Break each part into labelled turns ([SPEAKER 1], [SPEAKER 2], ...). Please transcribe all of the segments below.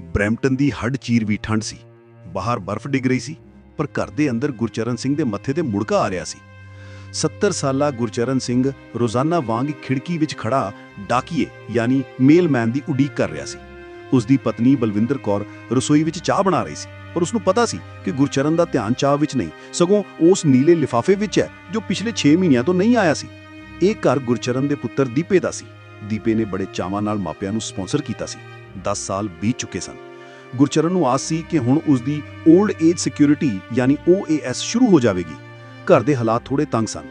[SPEAKER 1] Brampton ਦੀ ਹੱਡ ਚੀਰਵੀ ਠੰਡ ਸੀ। ਬਾਹਰ ਬਰਫ਼ ਡਿੱਗ ਰਹੀ ਸੀ, ਪਰ ਘਰ ਦੇ ਅੰਦਰ ਗੁਰਚਰਨ ਸਿੰਘ ਦੇ ਮੱਥੇ ਤੇ ਮੁੜਕਾ ਆ ਰਿਹਾ ਸੀ। 70 ਸਾਲਾ ਗੁਰਚਰਨ ਸਿੰਘ ਰੋਜ਼ਾਨਾ ਵਾਂਗ ਖਿੜਕੀ ਵਿੱਚ ਖੜਾ ਡਾਕੀਏ, ਯਾਨੀ ਮੇਲਮੈਨ ਦੀ ਉਡੀਕ ਕਰ ਰਿਹਾ ਸੀ। ਉਸ ਦੀ ਪਤਨੀ ਬਲਵਿੰਦਰ ਕੌਰ ਰਸੋਈ ਵਿੱਚ ਚਾਹ ਬਣਾ ਰਹੀ ਸੀ, ਪਰ ਉਸ ਨੂੰ ਪਤਾ ਸੀ ਕਿ ਗੁਰਚਰਨ ਦਾ ਧਿਆਨ ਚਾਹ ਵਿੱਚ ਨਹੀਂ, ਸਗੋਂ ਉਸ ਨੀਲੇ ਲਿਫਾਫੇ ਵਿੱਚ ਹੈ, ਜੋ ਪਿਛਲੇ 6 ਮਹੀਨਿਆਂ ਤੋਂ ਨਹੀਂ ਆਇਆ ਸੀ। ਇਹ ਘਰ ਗੁਰਚਰਨ ਦੇ ਪੁੱਤਰ ਦੀਪੇ ਦਾ ਸੀ। ਦੀਪੇ ਨੇ ਬੜੇ ਚਾਵਾਂ ਨਾਲ ਮਾਪਿਆਂ ਨੂੰ ਸਪਾਂਸਰ ਕੀਤਾ ਸੀ। 10 ਸਾਲ ਬੀਤ ਚੁੱਕੇ ਸਨ। ਗੁਰਚਰਨ ਨੂੰ ਆਸ ਸੀ ਕਿ ਹੁਣ ਉਸ ਦੀ 올ਡ ਏਜ ਸਿਕਿਉਰਿਟੀ ਯਾਨੀ OAS ਸ਼ੁਰੂ ਹੋ ਜਾਵੇਗੀ। ਘਰ ਦੇ ਹਾਲਾਤ ਥੋੜੇ ਤੰਗ ਸਨ।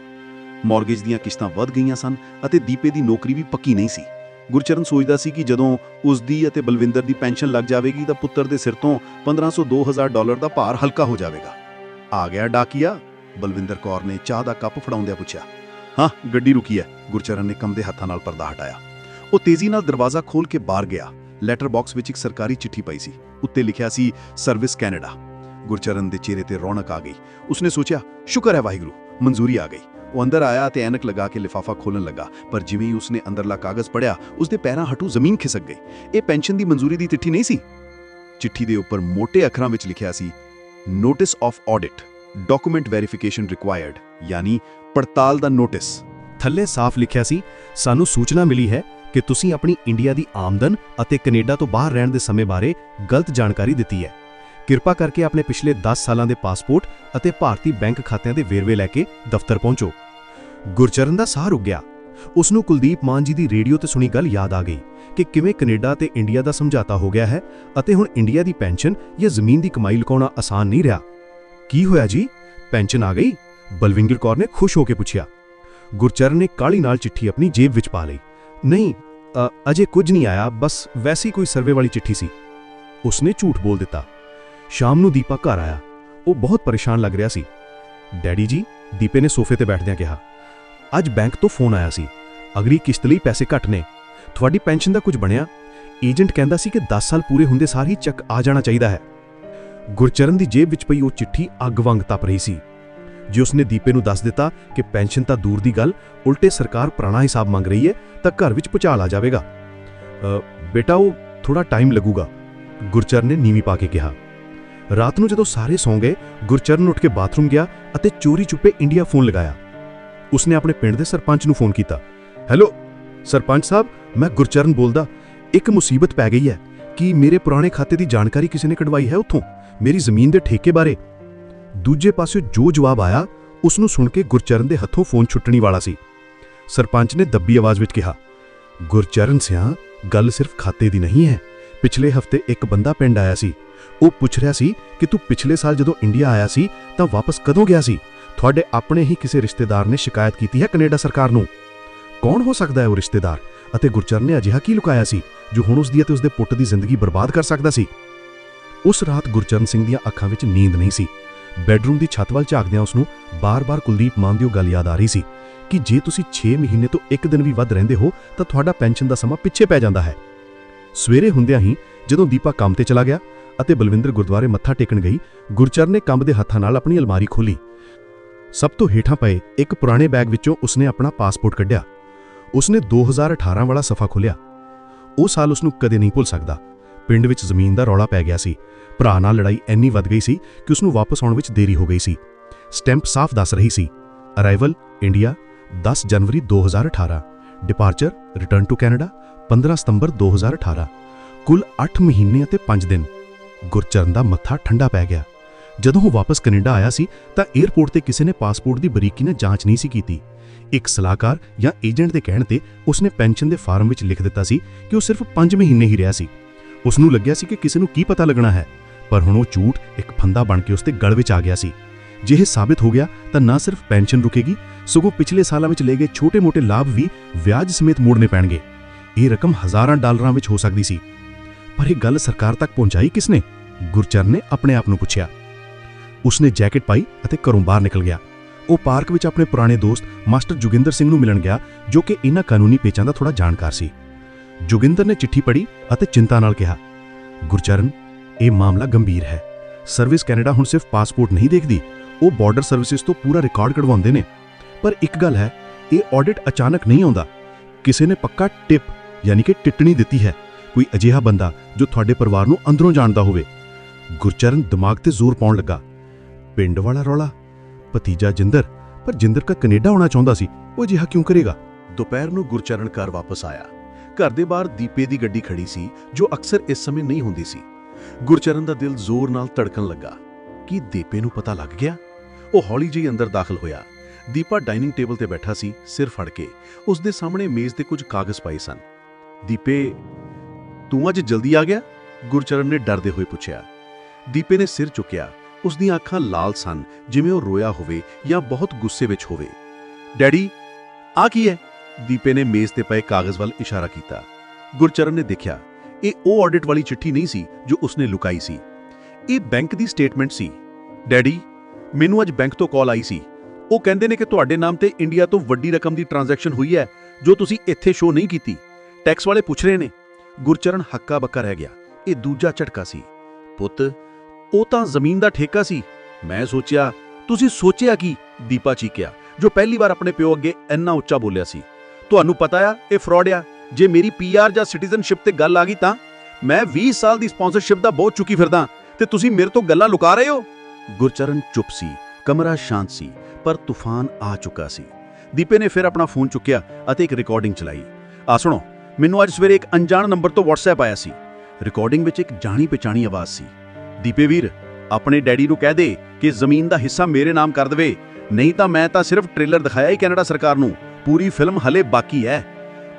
[SPEAKER 1] ਮਾਰਗੇਜ ਦੀਆਂ ਕਿਸ਼ਤਾਂ ਵੱਧ ਗਈਆਂ ਸਨ ਅਤੇ ਦੀਪੇ ਦੀ ਨੌਕਰੀ ਵੀ ਪੱਕੀ ਨਹੀਂ ਸੀ। ਗੁਰਚਰਨ ਸੋਚਦਾ ਸੀ ਕਿ ਜਦੋਂ ਉਸ ਦੀ ਅਤੇ ਬਲਵਿੰਦਰ ਦੀ ਪੈਨਸ਼ਨ ਲੱਗ ਜਾਵੇਗੀ ਤਾਂ ਪੁੱਤਰ ਦੇ ਸਿਰ ਤੋਂ 1500 2000 ਡਾਲਰ ਦਾ ਭਾਰ ਹਲਕਾ ਹੋ ਜਾਵੇਗਾ। ਆ ਗਿਆ ਡਾਕੀਆ। ਬਲਵਿੰਦਰ ਕੌਰ ਨੇ ਚਾਹ ਦਾ ਕੱਪ ਫੜਾਉਂਦਿਆਂ ਪੁੱਛਿਆ, ਹਾਂ, ਗੱਡੀ ਰੁਕੀ ਹੈ। ਗੁਰਚਰਨ ਨੇ ਕੰਮ ਦੇ ਹੱਥਾਂ ਨਾਲ ਪਰਦਾ ਹਟਾਇਆ। ਉਹ ਤੇਜ਼ੀ ਨਾਲ ਦਰਵਾਜ਼ਾ ਖੋਲ ਕੇ ਬਾਹਰ ਗਿਆ। ਲੈਟਰ ਬਾਕਸ ਵਿੱਚ ਇੱਕ ਸਰਕਾਰੀ ਚਿੱਠੀ ਪਈ ਸੀ। ਉੱਤੇ ਲਿਖਿਆ ਸੀ, ਸਰਵਿਸ ਕੈਨੇਡਾ। ਗੁਰਚਰਨ ਦੇ ਚਿਹਰੇ ਤੇ ਰੌਣਕ ਆ ਗਈ। ਉਸਨੇ ਸੋਚਿਆ, ਸ਼ੁਕਰ ਹੈ ਵਾਹਿਗੁਰੂ, ਮਨਜ਼ੂਰੀ ਆ ਗਈ। ਉਹ ਅੰਦਰ ਆਇਆ ਤੇ ਐਨਕ ਲਗਾ ਕੇ ਲਿਫਾਫਾ ਖੋਲਣ ਲੱਗਾ, ਪਰ ਜਿਵੇਂ ਹੀ ਉਸਨੇ ਅੰਦਰਲਾ ਕਾਗਜ਼ ਪੜਿਆ ਉਸਦੇ ਪੈਰਾਂ ਹਟੂ ਜ਼ਮੀਨ ਖਿਸਕ ਗਈ। ਇਹ ਪੈਨਸ਼ਨ ਦੀ ਮਨਜ਼ੂਰੀ ਦੀ ਚਿੱਠੀ ਨਹੀਂ ਸੀ? ਚਿੱਠੀ ਦੇ ਉੱਪਰ ਮੋٹے ਅੱਖਰਾਂ ਵਿੱਚ ਲਿਖਿਆ ਸੀ, notice of audit, document verification required. ਯਾਨੀ ਪੜਤਾਲ ਦਾ ਨੋਟਿਸ।
[SPEAKER 2] ਥੱਲੇ ਸਾਫ਼ ਲਿਖਿਆ ਸੀ, ਸਾਨੂੰ ਸੂਚਨਾ ਮਿਲੀ ਹੈ ਕਿ ਤੁਸੀਂ ਆਪਣੀ ਇੰਡੀਆ ਦੀ ਆਮਦਨ ਅਤੇ ਕੈਨੇਡਾ ਤੋਂ ਬਾਹਰ ਰਹਿਣ ਦੇ ਸਮੇਂ ਬਾਰੇ ਗਲਤ ਜਾਣਕਾਰੀ ਦਿੱਤੀ ਹੈ। ਕਿਰਪਾ ਕਰਕੇ ਆਪਣੇ ਪਿਛਲੇ 10 ਸਾਲਾਂ ਦੇ ਪਾਸਪੋਰਟ ਅਤੇ ਭਾਰਤੀ ਬੈਂਕ ਖਾਤਿਆਂ ਦੇ ਵੇਰਵੇ ਲੈ ਕੇ ਦਫ਼ਤਰ ਪਹੁੰਚੋ। ਗੁਰਚਰਨ ਦਾ ਸਾਹ ਰੁਕ ਗਿਆ। ਉਸ ਨੂੰ ਕੁਲਦੀਪ ਮਾਨ ਜੀ ਦੀ ਰੇਡੀਓ ਤੇ ਸੁਣੀ ਗੱਲ ਯਾਦ ਆ ਗਈ ਕਿ ਕਿਵੇਂ ਕੈਨੇਡਾ ਤੇ ਇੰਡੀਆ ਦਾ ਸਮਝੌਤਾ ਹੋ ਗਿਆ ਹੈ ਅਤੇ ਹੁਣ ਇੰਡੀਆ ਦੀ ਪੈਨਸ਼ਨ ਜਾਂ ਜ਼ਮੀਨ ਦੀ ਕਮਾਈ ਲੁਕਾਉਣਾ ਆਸਾਨ ਨਹੀਂ ਰਿਹਾ। ਕੀ ਹੋਇਆ ਜੀ? ਪੈਨਸ਼ਨ ਆ ਗਈ? ਬਲਵਿੰਦਰ ਕੌਰ ਨੇ ਖੁਸ਼ ਹੋ ਕੇ ਪੁੱਛਿਆ। ਗੁਰਚਰਨ ਨੇ ਕਾਲੀ ਨਾਲ ਚਿੱਠੀ ਆਪਣੀ ਜੇਬ ਵਿੱਚ ਪਾ ਲਈ। ਨਹੀਂ ਅਜੇ ਕੁਝ ਨਹੀਂ ਆਇਆ, ਬਸ ਵੈਸੀ ਕੋਈ ਸਰਵੇ ਵਾਲੀ ਚਿੱਠੀ ਸੀ। ਉਸਨੇ ਝੂਠ ਬੋਲ ਦਿੱਤਾ। ਸ਼ਾਮ ਨੂੰ ਦੀਪਾ ਘਰ ਆਇਆ। ਉਹ ਬਹੁਤ ਪਰੇਸ਼ਾਨ ਲੱਗ ਰਿਹਾ ਸੀ। ਡੈਡੀ ਜੀ, ਦੀਪੇ ਨੇ ਸੋਫੇ ਤੇ ਬੈਠਦਿਆਂ ਕਿਹਾ, ਅੱਜ ਬੈਂਕ ਤੋਂ ਫੋਨ ਆਇਆ ਸੀ। ਅਗਲੀ ਕਿਸ਼ਤ ਲਈ ਪੈਸੇ ਘੱਟ ਨੇ। ਤੁਹਾਡੀ ਪੈਨਸ਼ਨ ਦਾ ਕੁਝ ਬਣਿਆ? ਏਜੰਟ ਕਹਿੰਦਾ ਸੀ ਕਿ 10 ਸਾਲ ਪੂਰੇ ਹੁੰਦੇ ਸਾਰ ਹੀ ਚੱਕ ਆ ਜਾਣਾ ਚਾਹੀਦਾ ਹੈ। ਗੁਰਚਰਨ ਦੀ ਜੇਬ ਵਿੱਚ ਪਈ ਉਹ ਚਿੱਠੀ ਅੱਗ ਵਾਂਗ ਤਪ ਰਹੀ ਸੀ। ਜੇ ਉਸਨੇ ਦੀਪੇ ਨੂੰ ਦੱਸ ਦਿੱਤਾ ਕਿ ਪੈਨਸ਼ਨ ਤਾਂ ਦੂਰ ਦੀ ਗੱਲ, ਉਲਟੇ ਸਰਕਾਰ ਪੁਰਾਣਾ ਹਿਸਾਬ ਮੰਗ ਰਹੀ ਹੈ, ਤਾਂ ਘਰ ਵਿੱਚ ਭੁਚਾਲ ਆ ਜਾਵੇਗਾ। ਬੇਟਾ, ਉਹ ਥੋੜਾ ਟਾਈਮ ਲੱਗੂਗਾ, ਗੁਰਚਰਨ ਨੇ ਨੀਵੀਂ ਪਾ ਕੇ ਕਿਹਾ। ਰਾਤ ਨੂੰ ਜਦੋਂ ਸਾਰੇ ਸੌਂ ਗਏ, ਗੁਰਚਰਨ ਉੱਠ ਕੇ ਬਾਥਰੂਮ ਗਿਆ ਅਤੇ ਚੋਰੀ ਚੁੱਪੇ ਇੰਡੀਆ ਫੋਨ ਲਗਾਇਆ। ਉਸਨੇ ਆਪਣੇ ਪਿੰਡ ਦੇ ਸਰਪੰਚ ਨੂੰ ਫੋਨ ਕੀਤਾ। ਹੈਲੋ, ਸਰਪੰਚ ਸਾਹਿਬ, ਮੈਂ ਗੁਰਚਰਨ ਬੋਲਦਾ। ਇੱਕ ਮੁਸੀਬਤ ਪੈ ਗਈ ਹੈ ਕਿ ਮੇਰੇ ਪੁਰਾਣੇ ਖਾਤੇ ਦੀ ਜਾਣਕਾਰੀ ਕਿਸੇ ਨੇ ਕਢਵਾਈ ਹੈ ਉੱਥੋਂ? ਮੇਰੀ ਜ਼ਮੀਨ ਦੇ ਠੇਕੇ ਬਾਰੇ? ਦੂਜੇ ਪਾਸੇ ਜੋ ਜਵਾਬ ਆਇਆ ਉਸ ਨੂੰ ਸੁਣ ਕੇ ਗੁਰਚਰਨ ਦੇ ਹੱਥੋਂ ਫੋਨ ਛੁੱਟਣੀ ਵਾਲਾ ਸੀ। ਸਰਪੰਚ ਨੇ ਦੱਬੀ ਆਵਾਜ਼ ਵਿੱਚ ਕਿਹਾ, ਗੁਰਚਰਨ ਸਿਆ, ਗੱਲ ਸਿਰਫ ਖਾਤੇ ਦੀ ਨਹੀਂ ਹੈ। ਪਿਛਲੇ ਹਫ਼ਤੇ ਇੱਕ ਬੰਦਾ ਪਿੰਡ ਆਇਆ ਸੀ। ਉਹ ਪੁੱਛ ਰਿਹਾ ਸੀ ਕਿ ਤੂੰ ਪਿਛਲੇ ਸਾਲ ਜਦੋਂ ਇੰਡੀਆ ਆਇਆ ਸੀ, ਤਾਂ ਵਾਪਸ ਕਦੋਂ ਗਿਆ ਸੀ? ਤੁਹਾਡੇ ਆਪਣੇ ਹੀ ਕਿਸੇ ਰਿਸ਼ਤੇਦਾਰ ਨੇ ਸ਼ਿਕਾਇਤ ਕੀਤੀ ਹੈ ਕੈਨੇਡਾ ਸਰਕਾਰ ਨੂੰ? ਕੌਣ ਹੋ ਸਕਦਾ ਹੈ ਉਹ ਰਿਸ਼ਤੇਦਾਰ? ਅਤੇ ਗੁਰਚਰਨ ਨੇ ਅਜਿਹਾ ਕੀ ਲੁਕਾਇਆ ਸੀ, ਜੋ ਹੁਣ ਉਸ ਦੀ ਅਤੇ ਉਸ ਦੇ ਪੁੱਤ ਦੀ ਜ਼ਿੰਦਗੀ ਬਰਬਾਦ ਕਰ ਸਕਦਾ ਸੀ? ਉਸ ਰਾਤ ਗੁਰਚਰਨ ਸਿੰਘ ਦੀਆਂ ਅੱਖਾਂ ਵਿੱਚ ਨੀਂਦ ਨਹੀਂ ਸੀ। ਬੈੱਡਰੂਮ ਦੀ ਛੱਤ ਵੱਲ ਝਾਕਦਿਆਂ ਉਸ ਨੂੰ ਬਾਰ-ਬਾਰ ਕੁਲਦੀਪ ਮਾਨ ਦੀ ਉਹ ਗੱਲ ਯਾਦ ਆ ਰਹੀ ਸੀ ਕਿ ਜੇ ਤੁਸੀਂ 6 ਮਹੀਨੇ ਤੋਂ ਇੱਕ ਦਿਨ ਵੀ ਵੱਧ ਰਹਿੰਦੇ ਹੋ, ਤਾਂ ਤੁਹਾਡਾ ਪੈਨਸ਼ਨ ਦਾ ਸਮਾਂ ਪਿੱਛੇ ਪੈ ਜਾਂਦਾ ਹੈ। ਸਵੇਰੇ ਹੁੰਦਿਆਂ ਹੀ ਜਦੋਂ ਦੀਪਾ ਕੰਮ ਤੇ ਚਲਾ ਗਿਆ ਅਤੇ ਬਲਵਿੰਦਰ ਗੁਰਦੁਆਰੇ ਮੱਥਾ ਟੇਕਣ ਗਈ ਗੁਰਚਰਨ ਨੇ ਕੰਮ ਦੇ ਹੱਥਾਂ ਨਾਲ ਆਪਣੀ ਅਲਮਾਰੀ ਖੋਲੀ ਸਭ ਤੋਂ ਹੇਠਾਂ ਪਏ ਇੱਕ ਪੁਰਾਣੇ ਬੈਗ ਵਿੱਚੋਂ ਉਸਨੇ ਆਪਣਾ ਪਾਸਪੋਰਟ ਕੱਢਿਆ। ਉਸਨੇ 2018 ਵਾਲਾ ਸਫਾ ਖੋਲ੍ਹਿਆ। ਉਹ ਸਾਲ ਉਸ ਨੂੰ ਕਦੇ ਨਹੀਂ ਭੁੱਲ ਸਕਦਾ। ਪਿੰਡ ਵਿੱਚ ਜ਼ਮੀਨ ਦਾ ਰੌਲਾ ਪੈ ਗਿਆ ਸੀ। ਭਰਾ ਨਾਲ ਲੜਾਈ ਇੰਨੀ ਵੱਧ ਗਈ ਸੀ ਕਿ ਉਸ ਨੂੰ ਵਾਪਸ ਆਉਣ ਵਿੱਚ ਦੇਰੀ ਹੋ ਗਈ ਸੀ। ਸਟੈਂਪ ਸਾਫ਼ ਦੱਸ ਰਹੀ ਸੀ ਅਰਾਈਵਲ ਇੰਡੀਆ 10 ਜਨਵਰੀ 2018 ਡਿਪਾਰਚਰ ਰਿਟਰਨ ਟੂ ਕੈਨੇਡਾ 15 ਸਤੰਬਰ 2018 ਕੁੱਲ 8 ਮਹੀਨੇ ਅਤੇ 5 ਦਿਨ। ਗੁਰਚਰਨ ਦਾ ਮੱਥਾ ਠੰਡਾ ਪੈ ਗਿਆ। ਜਦੋਂ ਉਹ ਵਾਪਸ ਕੈਨੇਡਾ ਆਇਆ ਸੀ, ਤਾਂ 에ਅਰਪੋਰਟ ਤੇ ਕਿਸੇ ਨੇ ਪਾਸਪੋਰਟ ਦੀ ਬਰੀਕੀ ਨਾਲ ਜਾਂਚ ਨਹੀਂ ਸੀ ਕੀਤੀ। ਇੱਕ ਸਲਾਹਕਾਰ ਜਾਂ ਏਜੰਟ ਦੇ ਕਹਿਣ ਤੇ ਉਸਨੇ ਪੈਨਸ਼ਨ ਦੇ ਫਾਰਮ ਵਿੱਚ ਲਿਖ ਦਿੱਤਾ ਸੀ ਕਿ ਉਹ ਸਿਰਫ 5 ਮਹੀਨੇ ਹੀ ਰਿਹਾ ਸੀ। ਉਸ ਨੂੰ ਲੱਗਿਆ ਸੀ ਕਿ ਕਿਸੇ ਨੂੰ ਕੀ ਪਤਾ ਲੱਗਣਾ ਹੈ, ਪਰ ਹੁਣ ਉਹ ਝੂਠ ਇੱਕ ਫੰਦਾ ਬਣ ਕੇ ਉਸਦੇ ਗਲ ਵਿੱਚ ਆ ਗਿਆ ਸੀ। ਜੇ ਇਹ ਸਾਬਿਤ ਹੋ ਗਿਆ, ਤਾਂ ਨਾ ਸਿਰਫ ਪੈਨਸ਼ਨ ਰੁਕੇਗੀ, ਸਗੋਂ ਪਿਛਲੇ ਸਾਲਾਂ ਵਿੱਚ ਲਏ ਗਏ ਛੋਟੇ-ਮੋਟੇ ਲਾਭ ਵੀ ਵਿਆਜ ਸਮੇਤ ਮੋੜਨੇ ਪੈਣਗੇ। ਇਹ ਰਕਮ ਹਜ਼ਾਰਾਂ ਡਾਲਰਾਂ ਵਿੱਚ ਹੋ ਸਕਦੀ ਸੀ। ਪਰ ਇਹ ਗੱਲ ਸਰਕਾਰ ਤੱਕ ਪਹੁੰਚਾਈ ਕਿਸਨੇ? ਗੁਰਚਰਨ ਨੇ ਆਪਣੇ ਆਪ ਨੂੰ ਪੁੱਛਿਆ। ਉਸਨੇ ਜੈਕਟ ਪਾਈ ਅਤੇ ਘਰੋਂ ਬਾਹਰ ਨਿਕਲ ਗਿਆ। ਉਹ ਪਾਰਕ ਵਿੱਚ ਆਪਣੇ ਪੁਰਾਣੇ ਦੋਸਤ ਮਾਸਟਰ ਜੁਗਿੰਦਰ ਸਿੰਘ ਨੂੰ ਮਿਲਣ ਗਿਆ, ਜੋ ਕਿ ਇਹਨਾਂ ਕਾਨੂੰਨੀ ਪੇਚਾਂ ਦਾ ਥੋੜਾ ਜਾਣਕਾਰ ਸੀ। ਜੋਗਿੰਦਰ ਨੇ ਚਿੱਠੀ ਪੜ੍ਹੀ ਅਤੇ ਚਿੰਤਾ ਨਾਲ ਕਿਹਾ, ਗੁਰਚਰਨ, ਇਹ ਮਾਮਲਾ ਗੰਭੀਰ ਹੈ। ਸਰਵਿਸ ਕੈਨੇਡਾ ਹੁਣ ਸਿਰਫ ਪਾਸਪੋਰਟ ਨਹੀਂ ਦੇਖਦੀ, ਉਹ ਬਾਰਡਰ ਸਰਵਿਸਿਜ਼ ਤੋਂ ਪੂਰਾ ਰਿਕਾਰਡ ਕਢਵਾਉਂਦੇ ਨੇ। ਪਰ ਇੱਕ ਗੱਲ ਹੈ, ਇਹ ਆਡਿਟ ਅਚਾਨਕ ਨਹੀਂ ਆਉਂਦਾ। ਕਿਸੇ ਨੇ ਪੱਕਾ ਟਿਪ, ਯਾਨੀ ਕਿ ਟਿੱਟਣੀ ਦਿੱਤੀ ਹੈ, ਕੋਈ ਅਜਿਹਾ ਬੰਦਾ ਜੋ ਤੁਹਾਡੇ ਪਰਿਵਾਰ ਨੂੰ ਅੰਦਰੋਂ ਜਾਣਦਾ ਹੋਵੇ। ਗੁਰਚਰਨ ਦਿਮਾਗ ਤੇ ਜ਼ੋਰ ਪਾਉਣ ਲੱਗਾ, ਪਿੰਡ ਵਾਲਾ ਰੌਲਾ? ਭਤੀਜਾ ਜਿੰਦਰ? ਪਰ ਜਿੰਦਰ ਕਾ ਕੈਨੇਡਾ ਆਉਣਾ ਚਾਹੁੰਦਾ ਸੀ, ਉਹ ਅਜਿਹਾ ਕਿਉਂ ਕਰੇਗਾ?
[SPEAKER 1] ਦੁਪਹਿਰ ਨੂੰ ਗੁਰਚਰਨ ਘਰ ਵਾਪਸ ਆਇਆ। ਘਰ ਦੇ ਬਾਹਰ ਦੀਪੇ ਦੀ ਗੱਡੀ ਖੜੀ ਸੀ, ਜੋ ਅਕਸਰ ਇਸ ਸਮੇਂ ਨਹੀਂ ਹੁੰਦੀ ਸੀ। ਗੁਰਚਰਨ ਦਾ ਦਿਲ ਜ਼ੋਰ ਨਾਲ ਧੜਕਣ ਲੱਗਾ। ਕੀ ਦੀਪੇ ਨੂੰ ਪਤਾ ਲੱਗ ਗਿਆ? ਉਹ ਹੌਲੀ ਜਿਹੀ ਅੰਦਰ ਦਾਖਲ ਹੋਇਆ। ਦੀਪਾ ਡਾਈਨਿੰਗ ਟੇਬਲ ਤੇ ਬੈਠਾ ਸੀ, ਸਿਰ ਫੜ ਕੇ। ਉਸ ਦੇ ਸਾਹਮਣੇ ਮੇਜ਼ ਤੇ ਕੁਝ ਕਾਗਜ਼ ਪਏ ਸਨ। ਦੀਪੇ, ਤੂੰ ਅੱਜ ਜਲਦੀ ਆ ਗਿਆ? ਗੁਰਚਰਨ ਨੇ ਡਰਦੇ ਹੋਏ ਪੁੱਛਿਆ। ਦੀਪੇ ਨੇ ਸਿਰ ਚੁੱਕਿਆ। ਉਸ ਦੀਆਂ ਅੱਖਾਂ ਲਾਲ ਸਨ, ਜਿਵੇਂ ਉਹ ਰੋਇਆ ਹੋਵੇ ਜਾਂ ਬਹੁਤ ਗੁੱਸੇ ਵਿੱਚ ਹੋਵੇ। ਡੈਡੀ, ਆ ਕੀ ਹੈ? ਦੀਪੇ ਨੇ ਮੇਜ਼ ਤੇ ਪਏ ਕਾਗਜ਼ ਵੱਲ ਇਸ਼ਾਰਾ ਕੀਤਾ। ਗੁਰਚਰਨ ਨੇ ਦੇਖਿਆ, ਇਹ ਉਹ ਆਡਿਟ ਵਾਲੀ ਚਿੱਠੀ ਨਹੀਂ ਸੀ ਜੋ ਉਸਨੇ ਲੁਕਾਈ ਸੀ। ਇਹ ਬੈਂਕ ਦੀ ਸਟੇਟਮੈਂਟ ਸੀ। ਡੈਡੀ, ਮੈਨੂੰ ਅੱਜ ਬੈਂਕ ਤੋਂ ਕਾਲ ਆਈ ਸੀ। ਉਹ ਕਹਿੰਦੇ ਨੇ ਕਿ ਤੁਹਾਡੇ ਨਾਮ ਤੇ ਇੰਡੀਆ ਤੋਂ ਵੱਡੀ ਰਕਮ ਦੀ ਟ੍ਰਾਂਜੈਕਸ਼ਨ ਹੋਈ ਹੈ, ਜੋ ਤੁਸੀਂ ਇੱਥੇ ਸ਼ੋ ਨਹੀਂ ਕੀਤੀ। ਟੈਕਸ ਵਾਲੇ ਪੁੱਛ ਰਹੇ ਨੇ। ਗੁਰਚਰਨ ਹੱਕਾ ਬੱਕਾ ਰਹਿ ਗਿਆ। ਇਹ ਦੂਜਾ ਝਟਕਾ ਸੀ। ਪੁੱਤ, ਉਹ ਤਾਂ ਜ਼ਮੀਨ ਦਾ ਠੇਕਾ ਸੀ। ਮੈਂ ਸੋਚਿਆ, ਤੁਸੀਂ ਸੋਚਿਆ ਕੀ? ਦੀਪਾ ਚੀਕਿਆ, ਜੋ ਪਹਿਲੀ ਵਾਰ ਆਪਣੇ ਪਿਓ ਅੱਗੇ ਇੰਨਾ ਉੱਚਾ ਬੋਲਿਆ ਸੀ। ਤੁਹਾਨੂੰ ਪਤਾ ਆ, ਇਹ ਫਰਾਡ ਆ। ਜੇ ਮੇਰੀ ਪੀਆਰ ਜਾਂ ਸਿਟੀਜ਼ਨਸ਼ਿਪ ਤੇ ਗੱਲ ਆ ਗਈ ਤਾਂ? ਮੈਂ 20 ਸਾਲ ਦੀ ਸਪਾਂਸਰਸ਼ਿਪ ਦਾ ਬਹੁਤ ਚੁੱਕੀ ਫਿਰਦਾ, ਤੇ ਤੁਸੀਂ ਮੇਰੇ ਤੋਂ ਗੱਲਾਂ ਲੁਕਾ ਰਹੇ ਹੋ? ਗੁਰਚਰਨ ਚੁੱਪ ਸੀ, ਕਮਰਾ ਸ਼ਾਂਤ ਸੀ, ਪਰ ਤੂਫਾਨ ਆ ਚੁੱਕਾ ਸੀ। ਦੀਪੇ ਨੇ ਫਿਰ ਆਪਣਾ ਫੋਨ ਚੁੱਕਿਆ ਅਤੇ ਇੱਕ ਰਿਕਾਰਡਿੰਗ ਚਲਾਈ। ਆ ਸੁਣੋ, ਮੈਨੂੰ ਅੱਜ ਸਵੇਰੇ ਇੱਕ ਅਣਜਾਣ ਨੰਬਰ ਤੋਂ WhatsApp ਆਇਆ ਸੀ। ਰਿਕਾਰਡਿੰਗ ਵਿੱਚ ਇੱਕ ਜਾਣੀ ਪਛਾਣੀ ਆਵਾਜ਼ ਸੀ। ਦੀਪੇ ਵੀਰ, ਆਪਣੇ ਡੈਡੀ ਨੂੰ ਕਹਿ ਦੇ ਕਿ ਜ਼ਮੀਨ ਦਾ ਹਿੱਸਾ ਮੇਰੇ ਨਾਮ ਕਰ ਦੇਵੇ, ਨਹੀਂ ਤਾਂ ਮੈਂ ਤਾਂ ਸਿਰਫ ਟ੍ਰੇਲਰ ਦਿਖਾਇਆ ਹੀ ਕੈਨੇਡਾ ਸਰਕਾਰ ਨੂੰ। ਪੂਰੀ ਫਿਲਮ ਹਲੇ ਬਾਕੀ ਹੈ।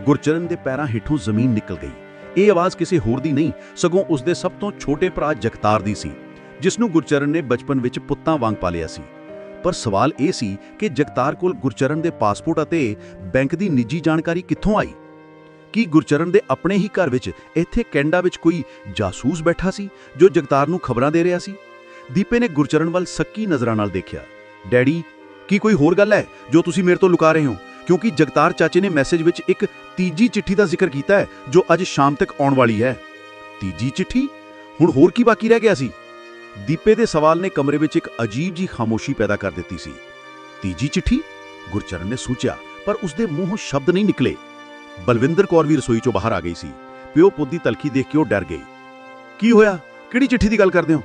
[SPEAKER 1] ਗੁਰਚਰਨ ਦੇ ਪੈਰਾਂ ਹੇਠੋਂ ਜ਼ਮੀਨ ਨਿਕਲ ਗਈ। ਇਹ ਆਵਾਜ਼ ਕਿਸੇ ਹੋਰ ਦੀ ਨਹੀਂ, ਸਗੋਂ ਉਸ ਦੇ ਸਭ ਤੋਂ ਛੋਟੇ ਭਰਾ ਜਗਤਾਰ ਦੀ ਸੀ ਜਿਸ ਨੂੰ ਗੁਰਚਰਨ ਨੇ ਬਚਪਨ ਵਿੱਚ ਪੁੱਤਾਂ ਵਾਂਗ ਪਾਲਿਆ ਸੀ। ਪਰ ਸਵਾਲ ਇਹ ਸੀ ਕਿ ਜਗਤਾਰ ਕੋਲ ਗੁਰਚਰਨ ਦੇ ਪਾਸਪੋਰਟ ਅਤੇ ਬੈਂਕ ਦੀ ਨਿੱਜੀ ਜਾਣਕਾਰੀ ਕਿੱਥੋਂ ਆਈ? ਕੀ ਗੁਰਚਰਨ ਦੇ ਆਪਣੇ ਹੀ ਘਰ ਵਿੱਚ ਇੱਥੇ ਕੈਨੇਡਾ ਵਿੱਚ ਕੋਈ ਜਾਸੂਸ ਬੈਠਾ ਸੀ, ਜੋ ਜਗਤਾਰ ਨੂੰ ਖਬਰਾਂ ਦੇ ਰਿਹਾ ਸੀ? ਦੀਪੇ ਨੇ ਗੁਰਚਰਨ ਵੱਲ ਸੱਕੀ ਨਜ਼ਰਾਂ ਨਾਲ ਦੇਖਿਆ। ਡੈਡੀ, ਕੀ ਕੋਈ ਹੋਰ ਗੱਲ ਹੈ, ਜੋ ਤੁਸੀਂ ਮੇਰੇ ਤੋਂ ਲੁਕਾ ਰਹੇ ਹੋ? ਕਿਉਂਕਿ ਜਗਤਾਰ ਚਾਚੇ ਨੇ ਮੈਸੇਜ ਵਿੱਚ ਇੱਕ ਤੀਜੀ ਚਿੱਠੀ ਦਾ ਜ਼ਿਕਰ ਕੀਤਾ ਹੈ, ਜੋ ਅੱਜ ਸ਼ਾਮ ਤੱਕ ਆਉਣ ਵਾਲੀ ਹੈ। ਤੀਜੀ ਚਿੱਠੀ? ਹੁਣ ਹੋਰ ਕੀ ਬਾਕੀ ਰਹਿ ਗਿਆ ਸੀ? ਦੀਪੇ ਦੇ ਸਵਾਲ ਨੇ ਕਮਰੇ ਵਿੱਚ ਇੱਕ ਅਜੀਬ ਜੀ ਖਾਮੋਸ਼ੀ ਪੈਦਾ ਕਰ ਦਿੱਤੀ ਸੀ। ਤੀਜੀ ਚਿੱਠੀ? ਗੁਰਚਰਨ ਨੇ ਸੋਚਿਆ, ਪਰ ਉਸਦੇ ਮੂੰਹੋਂ ਸ਼ਬਦ ਨਹੀਂ ਨਿਕਲੇ। ਬਲਵਿੰਦਰ ਕੌਰ ਵੀ ਰਸੋਈ ਚੋਂ ਬਾਹਰ ਆ ਗਈ ਸੀ। ਪਿਓ ਪੁੱਤ ਦੀ ਤਲਖੀ ਦੇਖ ਕੇ ਉਹ ਡਰ ਗਈ। ਕੀ ਹੋਇਆ? ਕਿਹੜੀ ਚਿੱਠੀ ਦੀ ਗੱਲ ਕਰਦੇ ਹੋ?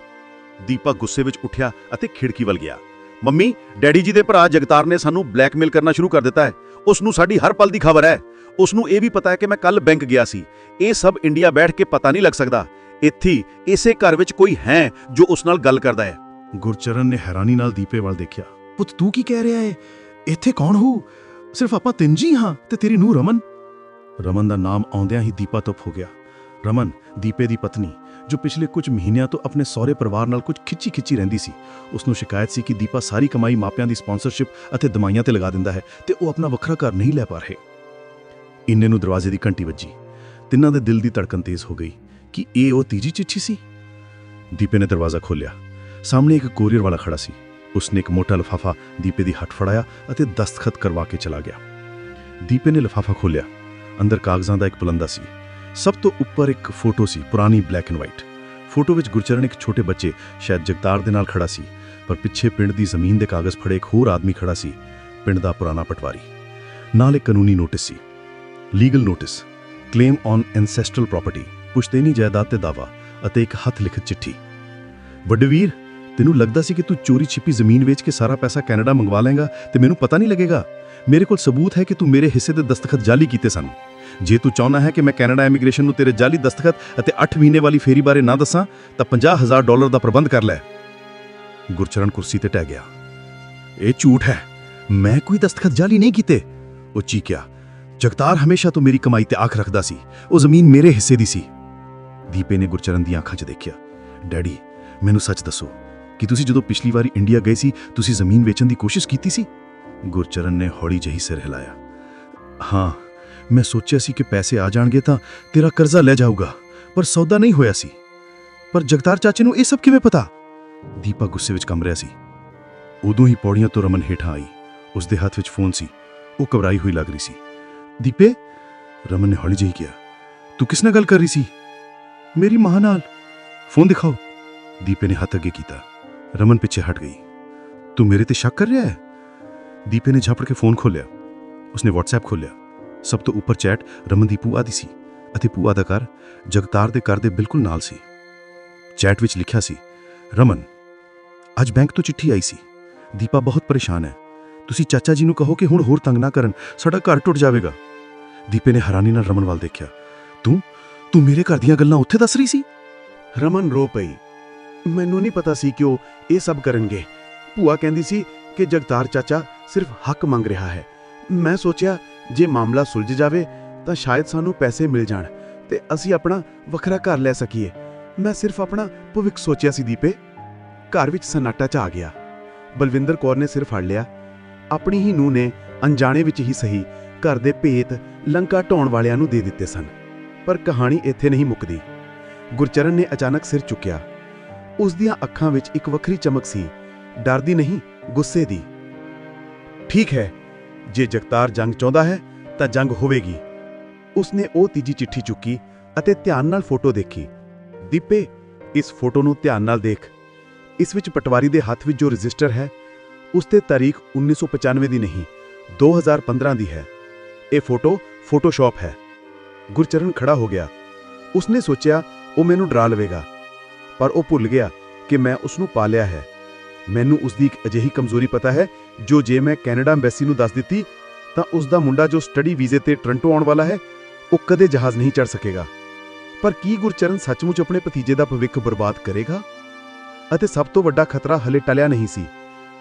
[SPEAKER 1] ਦੀਪਾ ਗੁੱਸੇ ਵਿੱਚ ਉੱਠਿਆ ਅਤੇ ਖਿੜਕੀ ਵੱਲ ਗਿਆ। ਮੰਮੀ, ਡੈਡੀ ਜੀ ਦੇ ਭਰਾ ਜਗਤਾਰ ਨੇ ਸਾਨੂੰ ਬਲੈਕਮੇਲ ਕਰਨਾ ਸ਼ੁਰੂ ਕਰ ਦਿੱਤਾ ਹੈ। ਉਸ ਨੂੰ ਸਾਡੀ ਹਰ ਪਲ ਦੀ ਖਬਰ ਹੈ। ਉਸ ਨੂੰ ਇਹ ਵੀ ਪਤਾ ਹੈ ਕਿ ਮੈਂ ਕੱਲ ਬੈਂਕ ਗਿਆ ਸੀ। ਇਹ ਸਭ ਇੰਡੀਆ ਬੈਠ ਕੇ ਪਤਾ ਨਹੀਂ ਲੱਗ ਸਕਦਾ। ਇੱਥੇ ਇਸੇ ਘਰ ਵਿੱਚ ਕੋਈ ਹੈ ਜੋ ਉਸ ਨਾਲ ਗੱਲ ਕਰਦਾ ਹੈ।
[SPEAKER 2] ਗੁਰਚਰਨ ਨੇ ਹੈਰਾਨੀ ਨਾਲ ਦੀਪੇ ਵੱਲ ਦੇਖਿਆ। ਪੁੱਤ, ਤੂੰ ਕੀ ਕਹਿ ਰਿਹਾ ਏ? ਇੱਥੇ ਕੌਣ ਹੋ? ਸਿਰਫ ਆਪਾਂ ਤਿੰਨ ਜੀ ਹਾਂ ਤੇ ਤੇਰੀ ਨੂੰਹ ਰਮਨ? ਰਮਨ ਦਾ ਨਾਮ ਆਉਂਦਿਆਂ ਹੀ ਦੀਪਾ ਤੁਪ ਹੋ ਗਿਆ। ਰਮਨ, ਦੀਪੇ ਦੀ ਪਤਨੀ ਜੋ ਪਿਛਲੇ ਕੁਝ ਮਹੀਨਿਆਂ ਤੋਂ ਆਪਣੇ ਸਹੁਰੇ ਪਰਿਵਾਰ ਨਾਲ ਕੁਝ ਖਿੱਚੀ ਖਿੱਚੀ ਰਹਿੰਦੀ ਸੀ। ਉਸ ਨੂੰ ਸ਼ਿਕਾਇਤ ਸੀ ਕਿ ਦੀਪਾ ਸਾਰੀ ਕਮਾਈ ਮਾਪਿਆਂ ਦੀ ਸਪਾਂਸਰਸ਼ਿਪ ਅਤੇ ਦਵਾਈਆਂ ਤੇ ਲਗਾ ਦਿੰਦਾ ਹੈ ਤੇ ਉਹ ਆਪਣਾ ਵੱਖਰਾ ਘਰ ਨਹੀਂ ਲੈ ਪਾ ਰਹੇ। ਇੰਨੇ ਨੂੰ ਦਰਵਾਜ਼ੇ ਦੀ ਘੰਟੀ ਵੱਜੀ। ਤਿੰਨਾਂ ਦੇ ਦਿਲ ਦੀ ਧੜਕਨ ਤੇਜ਼ ਹੋ ਗਈ ਕਿ ਇਹ ਉਹ ਤੀਜੀ ਚਿੱਠੀ ਸੀ? ਦੀਪੇ ਨੇ ਦਰਵਾਜ਼ਾ ਖੋਲ੍ਹਿਆ। ਸਾਹਮਣੇ ਇੱਕ ਕੋਰੀਅਰ ਵਾਲਾ ਖੜਾ ਸੀ। ਉਸਨੇ ਇੱਕ ਮੋਟਾ ਲਿਫਾਫਾ ਦੀਪੇ ਦੀ ਹੱਥ ਫੜਾਇਆ ਅਤੇ ਦਸਤਖਤ ਕਰਵਾ ਕੇ ਚਲਾ ਗਿਆ। ਦੀਪੇ ਨੇ ਲਿਫਾਫਾ ਖੋਲ੍ਹਿਆ। ਅੰਦਰ ਕਾਗਜ਼ਾਂ ਦਾ ਇੱਕ ਪਲੰਦਾ ਸੀ। ਸਭ ਤੋਂ ਉੱਪਰ ਇੱਕ ਫੋਟੋ ਸੀ ਪੁਰਾਣੀ ਬਲੈਕ ਐਂਡ ਵਾਈਟ ਫੋਟੋ ਵਿੱਚ ਗੁਰਚਰਨ ਇੱਕ ਛੋਟੇ ਬੱਚੇ, ਸ਼ਾਇਦ ਜਗਤਾਰ ਦੇ ਨਾਲ ਖੜਾ ਸੀ, ਪਰ ਪਿੱਛੇ ਪਿੰਡ ਦੀ ਜ਼ਮੀਨ ਦੇ ਕਾਗਜ਼ ਫੜੇ ਇੱਕ ਹੋਰ ਆਦਮੀ ਖੜਾ ਸੀ, ਪਿੰਡ ਦਾ ਪੁਰਾਣਾ ਪਟਵਾਰੀ। ਨਾਲ ਇੱਕ ਕਾਨੂੰਨੀ notice C legal notice claim on ancestral property ਪੁਸ਼ਤੇਨੀ ਜਾਇਦਾਦ ਤੇ ਦਾਵਾ ਅਤੇ ਇੱਕ ਹੱਥ ਲਿਖਤ ਚਿੱਠੀ। ਵੱਡੇ ਵੀਰ, ਤੈਨੂੰ ਲੱਗਦਾ ਸੀ ਕਿ ਤੂੰ ਚੋਰੀ ਛਿਪੀ ਜ਼ਮੀਨ ਵੇਚ ਕੇ ਸਾਰਾ ਪੈਸਾ ਕੈਨੇਡਾ ਮੰਗਵਾ ਲਏਗਾ ਤੇ ਮੈਨੂੰ ਪਤਾ ਨਹੀਂ ਲੱਗੇਗਾ? ਮੇਰੇ ਕੋਲ ਸਬੂਤ ਹੈ ਕਿ ਤੂੰ ਮੇਰੇ ਹਿੱਸੇ ਦੇ ਦਸਤਖਤ ਜਾਲੀ ਕੀਤੇ ਸਨ। ਜੇ ਤੂੰ ਚਾਹੁੰਦਾ ਹੈ ਕਿ ਮੈਂ ਕੈਨੇਡਾ ਇਮੀਗ੍ਰੇਸ਼ਨ ਨੂੰ ਤੇਰੇ ਜਾਲੀ ਦਸਤਖਤ ਅਤੇ 8 ਮਹੀਨੇ ਵਾਲੀ ਫੇਰੀ ਬਾਰੇ ਨਾ ਦੱਸਾਂ, ਤਾਂ 50000 ਡਾਲਰ ਦਾ ਪ੍ਰਬੰਧ ਕਰ ਲੈ। ਗੁਰਚਰਨ ਕੁਰਸੀ ਤੇ ਟਹਿ ਗਿਆ। ਇਹ ਝੂਠ ਹੈ। ਮੈਂ ਕੋਈ ਦਸਤਖਤ ਜਾਲੀ ਨਹੀਂ ਕੀਤੇ। ਉਹ ਚੀਕਿਆ। ਜਗਤਾਰ ਹਮੇਸ਼ਾ ਤੋਂ ਮੇਰੀ ਕਮਾਈ ਤੇ ਆਖ ਰੱਖਦਾ ਸੀ। ਉਹ ਜ਼ਮੀਨ ਮੇਰੇ ਹਿੱਸੇ ਦੀ ਸੀ। ਦੀਪੇ ਨੇ ਗੁਰਚਰਨ ਦੀਆਂ ਅੱਖਾਂ 'ਚ ਦੇਖਿਆ। ਡੈਡੀ, ਮੈਨੂੰ ਸੱਚ ਦੱਸੋ, ਕਿ ਤੁਸੀਂ ਜਦੋਂ ਪਿਛਲੀ ਵਾਰੀ ਇੰਡੀਆ ਗਏ ਸੀ, ਤੁਸੀਂ ਜ਼ਮੀਨ ਵੇਚਣ ਦੀ ਕੋਸ਼ਿਸ਼ ਕੀਤੀ ਸੀ? ਗੁਰਚਰਨ ਨੇ ਹੌਲੀ ਜਿਹੀ ਸਿਰ ਹਿਲਾਇਆ। ਹਾਂ ਮੈਂ ਸੋਚਿਆ ਸੀ ਕਿ ਪੈਸੇ ਆ ਜਾਣਗੇ ਤਾਂ ਤੇਰਾ ਕਰਜ਼ਾ ਲੈ ਜਾਊਗਾ, ਪਰ ਸੌਦਾ ਨਹੀਂ ਹੋਇਆ ਸੀ। ਪਰ ਜਗਤਾਰ ਚਾਚੇ ਨੂੰ ਇਹ ਸਭ ਕਿਵੇਂ ਪਤਾ? ਦੀਪਾ ਗੁੱਸੇ ਵਿੱਚ ਕੰਬ ਰਿਹਾ ਸੀ। ਉਦੋਂ ਹੀ ਪੌੜੀਆਂ ਤੋਂ ਰਮਨ ਹੇਠਾਂ ਆਈ। ਉਸ ਦੇ ਹੱਥ ਵਿੱਚ ਫੋਨ ਸੀ। ਉਹ ਘਬਰਾਈ ਹੋਈ ਲੱਗ ਰਹੀ ਸੀ। ਦੀਪੇ, ਰਮਨ ਨੇ ਹੌਲੀ ਜਿਹੀ ਕਿਹਾ, ਤੂੰ ਕਿਸ ਨਾਲ ਗੱਲ ਕਰ ਰਹੀ ਸੀ? ਮੇਰੀ ਮਾਂ ਨਾਲ। ਫੋਨ ਦਿਖਾਓ। ਦੀਪੇ ਨੇ ਹੱਥ ਅੱਗੇ ਕੀਤਾ। ਰਮਨ ਪਿੱਛੇ ਹਟ ਗਈ। ਤੂੰ ਮੇਰੇ ਤੇ ਸ਼ੱਕ ਕਰ ਰਿਹਾ ਹੈ? ਦੀਪੇ ਨੇ ਝਪੜ ਕੇ ਫੋਨ ਖੋਲ੍ਹਿਆ। ਉਸਨੇ WhatsApp ਖੋਲ੍ਹਿਆ। ਸਭ ਤੋਂ ਉੱਪਰ ਚੈਟ ਰਮਨ ਦੀ ਭੂਆ ਦੀ ਸੀ
[SPEAKER 1] ਅਤੇ ਭੂਆ ਦਾ ਘਰ ਜਗਤਾਰ ਦੇ ਘਰ ਦੇ ਬਿਲਕੁਲ ਨਾਲ ਸੀ। ਚੈਟ ਵਿੱਚ ਲਿਖਿਆ ਸੀ, ਰਮਨ, ਅੱਜ ਬੈਂਕ ਤੋਂ ਚਿੱਠੀ ਆਈ ਸੀ। ਦੀਪਾ ਬਹੁਤ ਪਰੇਸ਼ਾਨ ਹੈ। ਤੁਸੀਂ ਚਾਚਾ ਜੀ ਨੂੰ ਕਹੋ ਕਿ ਹੁਣ ਹੋਰ ਤੰਗ ਨਾ ਕਰਨ, ਸਾਡਾ ਘਰ ਟੁੱਟ ਜਾਵੇਗਾ। ਦੀਪੇ ਨੇ ਹੈਰਾਨੀ ਨਾਲ ਰਮਨ ਵੱਲ ਦੇਖਿਆ। ਤੂੰ ਤੂੰ ਮੇਰੇ ਘਰ ਦੀਆਂ ਗੱਲਾਂ ਉੱਥੇ ਦੱਸ ਰਹੀ ਸੀ?
[SPEAKER 3] ਰਮਨ, ਰੋ ਪਈ। ਮੈਨੂੰ ਨਹੀਂ ਪਤਾ ਸੀ ਕਿ ਉਹ ਇਹ ਸਭ ਕਰਨਗੇ। ਭੂਆ ਕਹਿੰਦੀ ਸੀ ਕਿ ਜਗਤਾਰ ਚਾਚਾ ਸਿਰਫ ਹੱਕ ਮੰਗ ਰਿਹਾ ਹੈ। ਮੈਂ ਸੋਚਿਆ ਜੇ ਮਾਮਲਾ ਸੁਲਝ ਜਾਵੇ, ਤਾਂ ਸ਼ਾਇਦ ਸਾਨੂੰ ਪੈਸੇ ਮਿਲ ਜਾਣ ਤੇ ਅਸੀਂ ਆਪਣਾ ਵੱਖਰਾ ਘਰ ਲੈ ਸਕੀਏ। ਮੈਂ ਸਿਰਫ ਆਪਣਾ ਭਵਿੱਖ ਸੋਚਿਆ ਸੀ ਦੀਪੇ। ਘਰ ਵਿੱਚ ਸਨਾਟਾ ਚ ਆ ਗਿਆ। ਬਲਵਿੰਦਰ ਕੌਰ ਨੇ ਸਿਰ ਫੜ ਲਿਆ। ਆਪਣੀ ਹੀ ਨੂੰ ਨੇ ਅਣਜਾਣੇ ਵਿੱਚ ਹੀ ਸਹੀ ਘਰ ਦੇ ਭੇਤ ਲੰਕਾ ਢਾਉਣ ਵਾਲਿਆਂ ਨੂੰ ਦੇ ਦਿੱਤੇ ਸਨ, ਪਰ ਕਹਾਣੀ ਇੱਥੇ ਨਹੀਂ ਮੁੱਕਦੀ। ਗੁਰਚਰਨ ਨੇ ਅਚਾਨਕ ਸਿਰ ਚੁੱਕਿਆ। ਉਸ ਦੀਆਂ ਅੱਖਾਂ ਵਿੱਚ ਇੱਕ ਵੱਖਰੀ ਚਮਕ ਸੀ। ਡਰ ਦੀ ਨਹੀਂ, ਗੁੱਸੇ ਦੀ। ਠੀਕ ਹੈ ਜੇ ਜਗਤਾਰ ਜੰਗ ਚਾਹੁੰਦਾ ਹੈ, ਤਾਂ ਜੰਗ ਹੋਵੇਗੀ। ਉਸਨੇ ਉਹ ਤੀਜੀ ਚਿੱਠੀ ਚੁੱਕੀ ਅਤੇ ਧਿਆਨ ਨਾਲ ਫੋਟੋ ਦੇਖੀ। ਦੀਪੇ, ਇਸ ਫੋਟੋ ਨੂੰ ਧਿਆਨ ਨਾਲ ਦੇਖ। ਇਸ ਵਿੱਚ ਪਟਵਾਰੀ ਦੇ ਹੱਥ ਵਿੱਚ ਜੋ ਰਜਿਸਟਰ ਹੈ ਉਸ ਤੇ ਤਾਰੀਖ 1995 ਦੀ ਨਹੀਂ 2015 ਦੀ ਹੈ। ਇਹ ਫੋਟੋ ਫੋਟੋਸ਼ਾਪ ਹੈ। ਗੁਰਚਰਨ ਖੜਾ ਹੋ ਗਿਆ। ਉਸਨੇ ਸੋਚਿਆ, ਉਹ ਮੈਨੂੰ ਡਰਾ ਲਵੇਗਾ। ਪਰ ਉਹ ਭੁੱਲ ਗਿਆ ਕਿ ਮੈਂ ਉਸ ਨੂੰ ਪਾਲਿਆ ਹੈ। ਮੈਨੂੰ ਉਸ ਦੀ ਇੱਕ ਅਜਿਹੀ ਕਮਜ਼ੋਰੀ ਪਤਾ ਹੈ, ਜੋ ਜੇ ਮੈਂ ਕੈਨੇਡਾ ਐਮਬੈਸੀ ਨੂੰ ਦੱਸ ਦਿੱਤੀ, ਤਾਂ ਉਸ ਦਾ ਮੁੰਡਾ ਜੋ ਸਟੱਡੀ ਵੀਜ਼ੇ ਤੇ ਟੋਰਾਂਟੋ ਆਉਣ ਵਾਲਾ ਹੈ, ਉਹ ਕਦੇ ਜਹਾਜ਼ ਨਹੀਂ ਚੜ ਸਕੇਗਾ। ਪਰ ਕੀ ਗੁਰਚਰਨ ਸੱਚਮੁੱਚ ਆਪਣੇ ਭਤੀਜੇ ਦਾ ਭਵਿੱਖ ਬਰਬਾਦ ਕਰੇਗਾ? ਅਤੇ ਸਭ ਤੋਂ ਵੱਡਾ ਖਤਰਾ ਹਲੇ ਟਲਿਆ ਨਹੀਂ ਸੀ।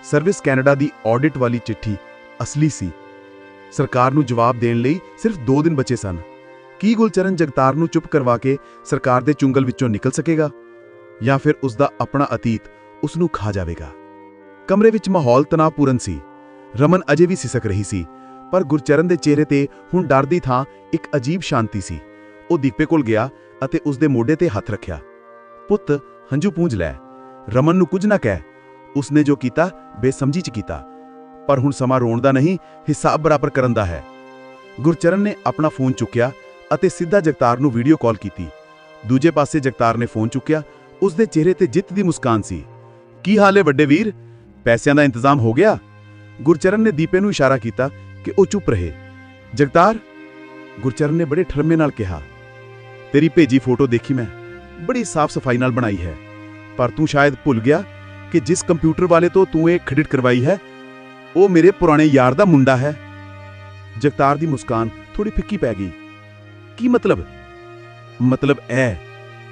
[SPEAKER 3] ਸਰਵਿਸ ਕੈਨੇਡਾ ਦੀ ਆਡਿਟ ਵਾਲੀ ਚਿੱਠੀ ਅਸਲੀ ਸੀ। ਸਰਕਾਰ ਨੂੰ ਜਵਾਬ ਦੇਣ ਲਈ ਸਿਰਫ 2 ਦਿਨ ਬਚੇ ਸਨ। ਕੀ ਗੁਲਚਰਨ ਜਗਤਾਰ ਨੂੰ ਚੁੱਪ ਕਰਵਾ ਕੇ ਸਰਕਾਰ ਦੇ ਚੁੰਗਲ ਵਿੱਚੋਂ ਨਿਕਲ ਸਕੇਗਾ? ਜਾਂ ਫਿਰ ਉਸ ਦਾ ਆਪਣਾ ਅਤੀਤ ਉਸ ਨੂੰ ਖਾ ਜਾਵੇਗਾ। ਕਮਰੇ ਵਿੱਚ ਮਾਹੌਲ ਤਣਾਅਪੂਰਨ ਸੀ। ਰਮਨ ਅਜੇ ਵੀ ਸਿਸਕ ਰਹੀ ਸੀ, ਪਰ ਗੁਰਚਰਨ ਦੇ ਚਿਹਰੇ ਤੇ ਹੁਣ ਡਰ ਦੀ ਥਾਂ ਇੱਕ ਅਜੀਬ ਸ਼ਾਂਤੀ ਸੀ। ਉਹ ਦੀਪੇ ਕੋਲ ਗਿਆ ਅਤੇ ਉਸ ਦੇ ਮੋਢੇ ਤੇ ਹੱਥ ਰੱਖਿਆ। ਪੁੱਤ, ਹੰਝੂ ਪੂੰਝ ਲੈ। ਰਮਨ ਨੂੰ ਕੁਝ ਨਾ ਕਹਿ। ਉਸਨੇ ਜੋ ਕੀਤਾ, ਬੇਸਮਝੀ ਚ ਕੀਤਾ। ਪਰ ਹੁਣ ਸਮਾਂ ਰੋਣ ਦਾ ਨਹੀਂ, ਹਿਸਾਬ ਬਰਾਬਰ ਕਰਨ ਦਾ ਹੈ। ਗੁਰਚਰਨ ਨੇ ਆਪਣਾ ਫੋਨ ਚੁੱਕਿਆ ਅਤੇ ਸਿੱਧਾ ਜਗਤਾਰ ਨੂੰ ਵੀਡੀਓ ਕਾਲ ਕੀਤੀ। ਦੂਜੇ ਪਾਸੇ ਜਗਤਾਰ ਨੇ ਫੋਨ ਚੁੱਕਿਆ। ਉਸ ਦੇ ਚਿਹਰੇ ਤੇ ਜਿੱਤ ਦੀ ਮੁਸਕਾਨ ਸੀ। ਕੀ ਹਾਲ ਹੈ ਵੱਡੇ ਵੀਰ? ਪੈਸਿਆਂ ਦਾ ਇੰਤਜ਼ਾਮ ਹੋ ਗਿਆ। ਗੁਰਚਰਨ ਨੇ ਦੀਪੇ ਨੂੰ ਇਸ਼ਾਰਾ ਕੀਤਾ ਕਿ ਉਹ ਚੁੱਪ ਰਹੇ। ਜਗਤਾਰ, ਗੁਰਚਰਨ ਨੇ ਬੜੇ ਠਰਮੇ ਨਾਲ ਕਿਹਾ, ਤੇਰੀ ਭੇਜੀ ਫੋਟੋ ਦੇਖੀ ਮੈਂ। ਬੜੀ ਸਾਫ਼ ਸਫ਼ਾਈ ਨਾਲ ਬਣਾਈ ਹੈ। ਪਰ ਤੂੰ ਸ਼ਾਇਦ ਭੁੱਲ ਗਿਆ ਕਿ ਜਿਸ ਕੰਪਿਊਟਰ ਵਾਲੇ ਤੋਂ ਤੂੰ ਇਹ ਕ੍ਰੈਡਿਟ ਕਰਵਾਈ ਹੈ, ਉਹ ਮੇਰੇ ਪੁਰਾਣੇ ਯਾਰ ਦਾ ਮੁੰਡਾ ਹੈ। ਜਗਤਾਰ ਦੀ ਮੁਸਕਾਨ ਥੋੜੀ ਫਿੱਕੀ ਪੈ ਗਈ। ਕੀ ਮਤਲਬ? ਮਤਲਬ ਇਹ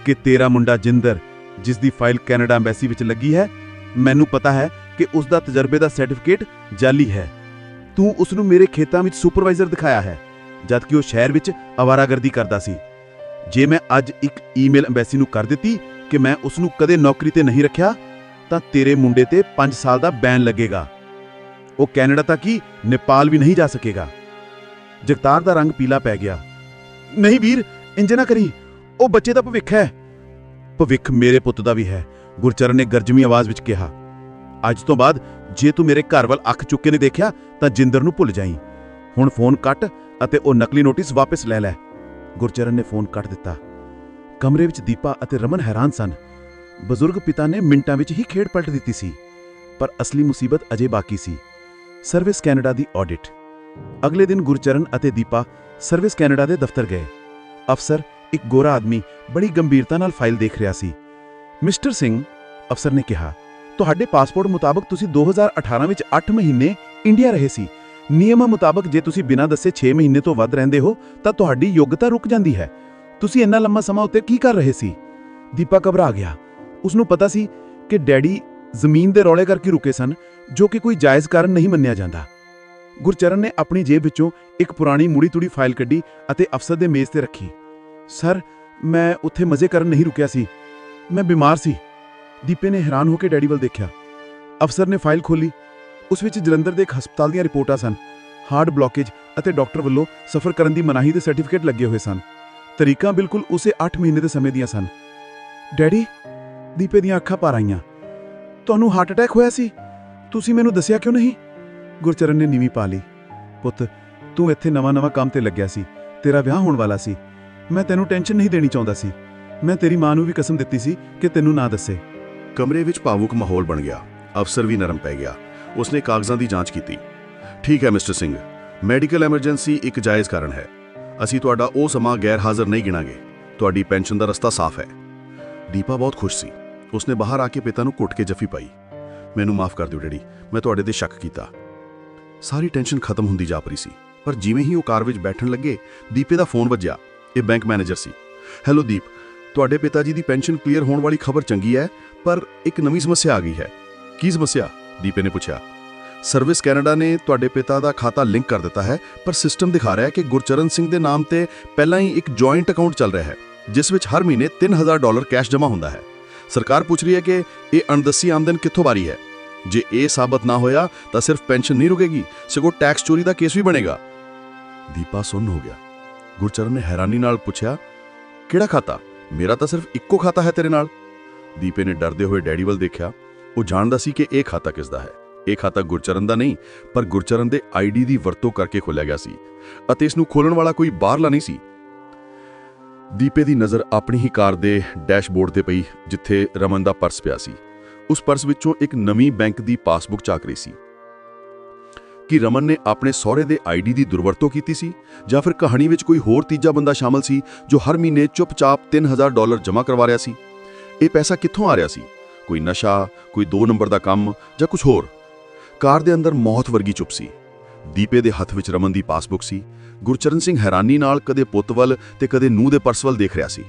[SPEAKER 3] ਕਿ ਤੇਰਾ ਮੁੰਡਾ ਜਿੰਦਰ, ਜਿਸ ਦੀ ਫਾਈਲ ਕੈਨੇਡਾ ਐਮਬੈਸੀ ਵਿੱਚ ਲੱਗੀ ਹੈ ਮੈਨੂੰ ਪਤਾ ਹੈ ਕਿ ਉਸ ਦਾ ਤਜਰਬੇ ਦਾ ਸਰਟੀਫਿਕੇਟ ਜਾਲੀ ਹੈ। ਤੂੰ ਉਸ ਨੂੰ ਮੇਰੇ ਖੇਤਾਂ ਵਿੱਚ ਸੁਪਰਵਾਈਜ਼ਰ ਦਿਖਾਇਆ ਹੈ ਜਦਕਿ ਉਹ ਸ਼ਹਿਰ ਵਿੱਚ ਅਵਾਰਾਗਰਦੀ ਕਰਦਾ ਸੀ। ਜੇ ਮੈਂ ਅੱਜ ਇੱਕ ਈਮੇਲ ਐਮਬੈਸੀ ਨੂੰ ਕਰ ਦਿੱਤੀ ਕਿ ਮੈਂ ਉਸ ਨੂੰ ਕਦੇ ਨੌਕਰੀ ਤੇ ਨਹੀਂ ਰੱਖਿਆ, ਤਾਂ ਤੇਰੇ ਮੁੰਡੇ ਤੇ 5 ਸਾਲ ਦਾ ਬੈਨ ਲੱਗੇਗਾ। ਉਹ ਕੈਨੇਡਾ ਤੱਕ ਹੀ ਨੇਪਾਲ ਵੀ ਨਹੀਂ ਜਾ ਸਕੇਗਾ। ਜਗਤਾਰ ਦਾ ਰੰਗ ਪੀਲਾ ਪੈ ਗਿਆ। ਨਹੀਂ ਵੀਰ, ਇੰਜ ਨਾ ਕਰੀ। ਉਹ ਬੱਚੇ ਦਾ ਭਵਿੱਖ ਹੈ। ਭਵਿੱਖ ਮੇਰੇ ਪੁੱਤ ਦਾ ਵੀ ਹੈ। ਗੁਰਚਰਨ ਨੇ ਗਰਜਵੀਂ ਆਵਾਜ਼ ਵਿੱਚ ਕਿਹਾ, ਅੱਜ ਤੋਂ ਬਾਅਦ ਜੇ ਤੂੰ ਮੇਰੇ ਘਰ ਵੱਲ ਅੱਖ ਚੁੱਕੇ ਨੇ ਦੇਖਿਆ, ਤਾਂ ਜਿੰਦਰ ਨੂੰ ਭੁੱਲ ਜਾਈਂ। ਹੁਣ ਫੋਨ ਕੱਟ ਅਤੇ ਉਹ ਨਕਲੀ ਨੋਟਿਸ ਵਾਪਸ ਲੈ ਲੈ। ਗੁਰਚਰਨ ਨੇ ਫੋਨ ਕੱਟ ਦਿੱਤਾ। ਕਮਰੇ ਵਿੱਚ ਦੀਪਾ ਅਤੇ ਰਮਨ ਹੈਰਾਨ ਸਨ। ਬਜ਼ੁਰਗ ਪਿਤਾ ਨੇ ਮਿੰਟਾਂ ਵਿੱਚ ਹੀ ਖੇਡ ਪਲਟ ਦਿੱਤੀ ਸੀ, ਪਰ ਅਸਲੀ ਮੁਸੀਬਤ ਅਜੇ ਬਾਕੀ ਸੀ। ਸਰਵਿਸ ਕੈਨੇਡਾ ਦੀ ਆਡਿਟ। ਅਗਲੇ ਦਿਨ ਗੁਰਚਰਨ ਅਤੇ ਦੀਪਾ ਸਰਵਿਸ ਕੈਨੇਡਾ ਦੇ ਦਫ਼ਤਰ ਗਏ। ਅਫਸਰ, ਇੱਕ ਗੋਰਾ ਆਦਮੀ, ਬੜੀ ਗੰਭੀਰਤਾ ਨਾਲ ਫਾਈਲ ਦੇਖ ਰਿਹਾ ਸੀ। ਮਿਸਟਰ ਸਿੰਘ ਅਫਸਰ ਨੇ ਕਿਹਾ, ਤੁਹਾਡੇ ਪਾਸਪੋਰਟ ਮੁਤਾਬਕ ਤੁਸੀਂ 2018 ਵਿੱਚ 8 ਮਹੀਨੇ ਇੰਡੀਆ ਰਹੇ ਸੀ। ਨਿਯਮਾਂ ਮੁਤਾਬਕ ਜੇ ਤੁਸੀਂ ਬਿਨਾਂ ਦੱਸੇ 6 ਮਹੀਨੇ ਤੋਂ ਵੱਧ ਰਹਿੰਦੇ ਹੋ, ਤਾਂ ਤੁਹਾਡੀ ਯੋਗਤਾ ਰੁਕ ਜਾਂਦੀ ਹੈ। ਤੁਸੀਂ ਇੰਨਾ ਲੰਮਾ ਸਮਾਂ ਉੱਤੇ ਕੀ ਕਰ ਰਹੇ ਸੀ? ਦੀਪਾ ਘਬਰਾ ਗਿਆ। ਉਸ ਨੂੰ ਪਤਾ ਸੀ ਕਿ ਡੈਡੀ ਜ਼ਮੀਨ ਦੇ ਰੌਲੇ ਕਰਕੇ ਰੁਕੇ ਸਨ, ਜੋ ਕਿ ਕੋਈ ਜਾਇਜ਼ ਕਾਰਨ ਨਹੀਂ ਮੰਨਿਆ ਜਾਂਦਾ। ਗੁਰਚਰਨ ਨੇ ਆਪਣੀ ਜੇਬ ਵਿੱਚੋਂ ਇੱਕ ਪੁਰਾਣੀ ਮੁੜੀ ਤੁੜੀ ਫਾਈਲ ਕੱਢੀ ਅਤੇ ਅਫਸਰ ਦੇ ਮੇਜ਼ ਤੇ ਰੱਖੀ। ਸਰ, ਮੈਂ ਉੱਥੇ ਮਜ਼ੇ ਕਰਨ ਨਹੀਂ ਰੁਕਿਆ ਸੀ। ਮੈਂ ਬਿਮਾਰ ਸੀ। ਦੀਪੇ ਨੇ ਹੈਰਾਨ ਹੋ ਕੇ ਡੈਡੀ ਵੱਲ ਦੇਖਿਆ। ਅਫਸਰ ਨੇ ਫਾਈਲ ਖੋਲੀ ਉਸ ਵਿੱਚ ਜਲੰਧਰ ਦੇ ਇੱਕ ਹਸਪਤਾਲ ਦੀਆਂ ਰਿਪੋਰਟਾਂ ਸਨ। ਹਾਰਟ ਬਲੌਕੇਜ ਅਤੇ ਡਾਕਟਰ ਵੱਲੋਂ ਸਫ਼ਰ ਕਰਨ ਦੀ ਮਨਾਹੀ ਦੇ ਸਰਟੀਫਿਕੇਟ ਲੱਗੇ ਹੋਏ ਸਨ। ਤਰੀਕਾਂ ਬਿਲਕੁਲ ਉਸੇ 8 ਮਹੀਨੇ ਦੇ ਸਮੇਂ ਦੀਆਂ ਸਨ। ਡੈਡੀ, ਦੀਪੇ ਦੀਆਂ ਅੱਖਾਂ ਭਰ ਆਈਆਂ। ਤੁਹਾਨੂੰ ਹਾਰਟ ਅਟੈਕ ਹੋਇਆ ਸੀ? ਤੁਸੀਂ ਮੈਨੂੰ ਦੱਸਿਆ ਕਿਉਂ ਨਹੀਂ? ਗੁਰਚਰਨ ਨੇ ਨੀਵੀਂ ਪਾ ਲਈ। ਪੁੱਤ, ਤੂੰ ਇੱਥੇ ਨਵਾਂ-ਨਵਾਂ ਕੰਮ ਤੇ ਲੱਗਿਆ ਸੀ। ਤੇਰਾ ਵਿਆਹ ਹੋਣ ਵਾਲਾ ਸੀ। ਮੈਂ ਤੈਨੂੰ ਟੈਨਸ਼ਨ ਨਹੀਂ ਦੇਣੀ ਚਾਹੁੰਦਾ ਸੀ। ਮੈਂ ਤੇਰੀ ਮਾਂ ਨੂੰ ਵੀ ਕਸਮ ਦਿੱਤੀ ਸੀ ਕਿ ਤੈਨੂੰ ਨਾ ਦੱਸੇ।
[SPEAKER 1] ਕਮਰੇ ਵਿੱਚ ਭਾਵੁਕ ਮਾਹੌਲ ਬਣ ਗਿਆ। ਅਫਸਰ ਵੀ ਨਰਮ ਪੈ ਗਿਆ। ਉਸਨੇ ਕਾਗਜ਼ਾਂ ਦੀ ਜਾਂਚ ਕੀਤੀ। ਠੀਕ ਹੈ, ਮਿਸਟਰ ਸਿੰਘ। ਮੈਡੀਕਲ ਐਮਰਜੈਂਸੀ ਇੱਕ ਜਾਇਜ਼ ਕਾਰਨ ਹੈ।
[SPEAKER 3] ਅਸੀਂ ਤੁਹਾਡਾ ਉਹ ਸਮਾਂ ਗੈਰ ਹਾਜ਼ਰ ਨਹੀਂ ਗਿਣਾਂਗੇ। ਤੁਹਾਡੀ ਪੈਨਸ਼ਨ ਦਾ ਰਸਤਾ ਸਾਫ਼ ਹੈ। ਦੀਪਾ ਬਹੁਤ ਖੁਸ਼ ਸੀ। ਉਸਨੇ ਬਾਹਰ ਆ ਕੇ ਪਿਤਾ ਨੂੰ ਘੁੱਟ ਕੇ ਜੱਫੀ ਪਾਈ। ਮੈਨੂੰ ਮਾਫ ਕਰ ਦਿਓ, ਡੈਡੀ। ਮੈਂ ਤੁਹਾਡੇ ਤੇ ਸ਼ੱਕ ਕੀਤਾ। ਸਾਰੀ ਟੈਨਸ਼ਨ ਖਤਮ ਹੁੰਦੀ ਜਾ ਰਹੀ ਸੀ। ਪਰ ਜਿਵੇਂ ਹੀ ਉਹ ਕਾਰ ਵਿੱਚ ਬੈਠਣ ਲੱਗੇ, ਦੀਪੇ ਦਾ ਫੋਨ ਵੱਜਿਆ। ਇਹ ਬੈਂਕ ਮੈਨੇਜਰ ਸੀ। ਹੈਲੋ, ਦੀਪ। ਤੁਹਾਡੇ ਪਿਤਾ ਜੀ ਦੀ ਪੈਨਸ਼ਨ ਕਲੀਅਰ ਹੋਣ ਵਾਲੀ ਖਬਰ ਚੰਗੀ ਹੈ, ਪਰ ਇੱਕ ਨਵੀਂ ਸਮੱਸਿਆ ਆ ਗਈ ਹੈ। ਕੀ ਸਮੱਸਿਆ? ਦੀਪੇ ਨੇ ਪੁੱਛਿਆ। ਸਰਵਿਸ ਕੈਨੇਡਾ ਨੇ ਤੁਹਾਡੇ ਪਿਤਾ ਦਾ ਖਾਤਾ ਲਿੰਕ ਕਰ ਦਿੱਤਾ ਹੈ, ਪਰ ਸਿਸਟਮ ਦਿਖਾ ਰਿਹਾ ਹੈ ਕਿ ਗੁਰਚਰਨ ਸਿੰਘ ਦੇ ਨਾਮ ਤੇ ਪਹਿਲਾਂ ਹੀ ਇੱਕ ਜੁਆਇੰਟ ਅਕਾਊਂਟ ਚੱਲ ਰਿਹਾ ਹੈ, ਜਿਸ ਵਿੱਚ ਹਰ ਮਹੀਨੇ 3000 ਡਾਲਰ ਕੈਸ਼ ਜਮ੍ਹਾਂ ਹੁੰਦਾ ਹੈ। ਸਰਕਾਰ ਪੁੱਛ ਰਹੀ ਹੈ ਕਿ ਇਹ ਅਣਦੱਸੀ ਆਮਦਨ ਕਿੱਥੋਂ ਵਾਰੀ ਹੈ? ਜੇ ਇਹ ਸਾਬਤ ਨਾ ਹੋਇਆ, ਤਾਂ ਸਿਰਫ ਪੈਨਸ਼ਨ ਨਹੀਂ ਰੁਕੇਗੀ, ਸਗੋਂ ਟੈਕਸ ਚੋਰੀ ਦਾ ਕੇਸ ਵੀ ਬਣੇਗਾ। ਦੀਪਾ ਸੁੰਨ ਹੋ ਗਿਆ। ਗੁਰਚਰਨ ਨੇ ਹੈਰਾਨੀ ਨਾਲ ਪੁੱਛਿਆ, ਕਿਹੜਾ ਖਾਤਾ? ਮੇਰਾ ਤਾਂ ਸਿਰਫ ਇੱਕੋ ਖਾਤਾ ਹੈ ਤੇਰੇ ਨਾਲ। ਦੀਪੇ ਨੇ ਡਰਦੇ ਹੋਏ ਡੈਡੀ ਵੱਲ ਦੇਖਿਆ। ਉਹ ਜਾਣਦਾ ਸੀ ਕਿ ਇਹ ਖਾਤਾ ਕਿਸ ਦਾ ਹੈ। ਇਹ ਖਾਤਾ ਗੁਰਚਰਨ ਦਾ ਨਹੀਂ, ਪਰ ਗੁਰਚਰਨ ਦੇ ਆਈਡੀ ਦੀ ਵਰਤੋਂ ਕਰਕੇ ਖੋਲਿਆ ਗਿਆ ਸੀ ਅਤੇ ਇਸ ਨੂੰ ਖੋਲਣ ਵਾਲਾ ਕੋਈ ਬਾਹਰਲਾ ਨਹੀਂ ਸੀ। ਦੀਪੇ ਦੀ ਨਜ਼ਰ ਆਪਣੀ ਹੀ ਕਾਰ ਦੇ ਡੈਸ਼ਬੋਰਡ ਤੇ ਪਈ, ਜਿੱਥੇ ਰਮਨ ਦਾ ਪਰਸ ਪਿਆ ਸੀ। ਉਸ ਪਰਸ ਵਿੱਚੋਂ ਇੱਕ ਨਵੀਂ ਬੈਂਕ ਦੀ ਪਾਸਬੁੱਕ ਝਾਕ ਰਹੀ ਸੀ। ਕਿ ਰਮਨ ਨੇ ਆਪਣੇ ਸਹੁਰੇ ਦੇ ਆਈਡੀ ਦੀ ਦੁਰਵਰਤੋਂ ਕੀਤੀ ਸੀ ਜਾਂ ਫਿਰ ਕਹਾਣੀ ਵਿੱਚ ਕੋਈ ਹੋਰ ਤੀਜਾ ਬੰਦਾ ਸ਼ਾਮਲ ਸੀ ਜੋ ਹਰ ਮਹੀਨੇ ਚੁੱਪਚਾਪ 3000 ਡਾਲਰ ਜਮ੍ਹਾਂ ਕਰਵਾ ਰਿਹਾ ਸੀ? ਇਹ ਪੈਸਾ ਕਿੱਥੋਂ ਆ ਰਿਹਾ ਸੀ? ਕੋਈ ਨਸ਼ਾ, ਕੋਈ 2 ਨੰਬਰ ਦਾ ਕੰਮ ਜਾਂ ਕੁਝ ਹੋਰ? ਕਾਰ ਦੇ ਅੰਦਰ ਮੌਤ ਵਰਗੀ ਚੁੱਪ ਸੀ। ਦੀਪੇ ਦੇ ਹੱਥ ਵਿੱਚ ਰਮਨ ਦੀ ਪਾਸਬੁੱਕ ਸੀ। ਗੁਰਚਰਨ ਸਿੰਘ ਹੈਰਾਨੀ ਨਾਲ ਕਦੇ ਪੁੱਤ ਵੱਲ ਤੇ ਕਦੇ ਨੂੰਹ ਦੇ ਪਰਸ ਵੱਲ ਦੇਖ ਰਿਹਾ ਸੀ।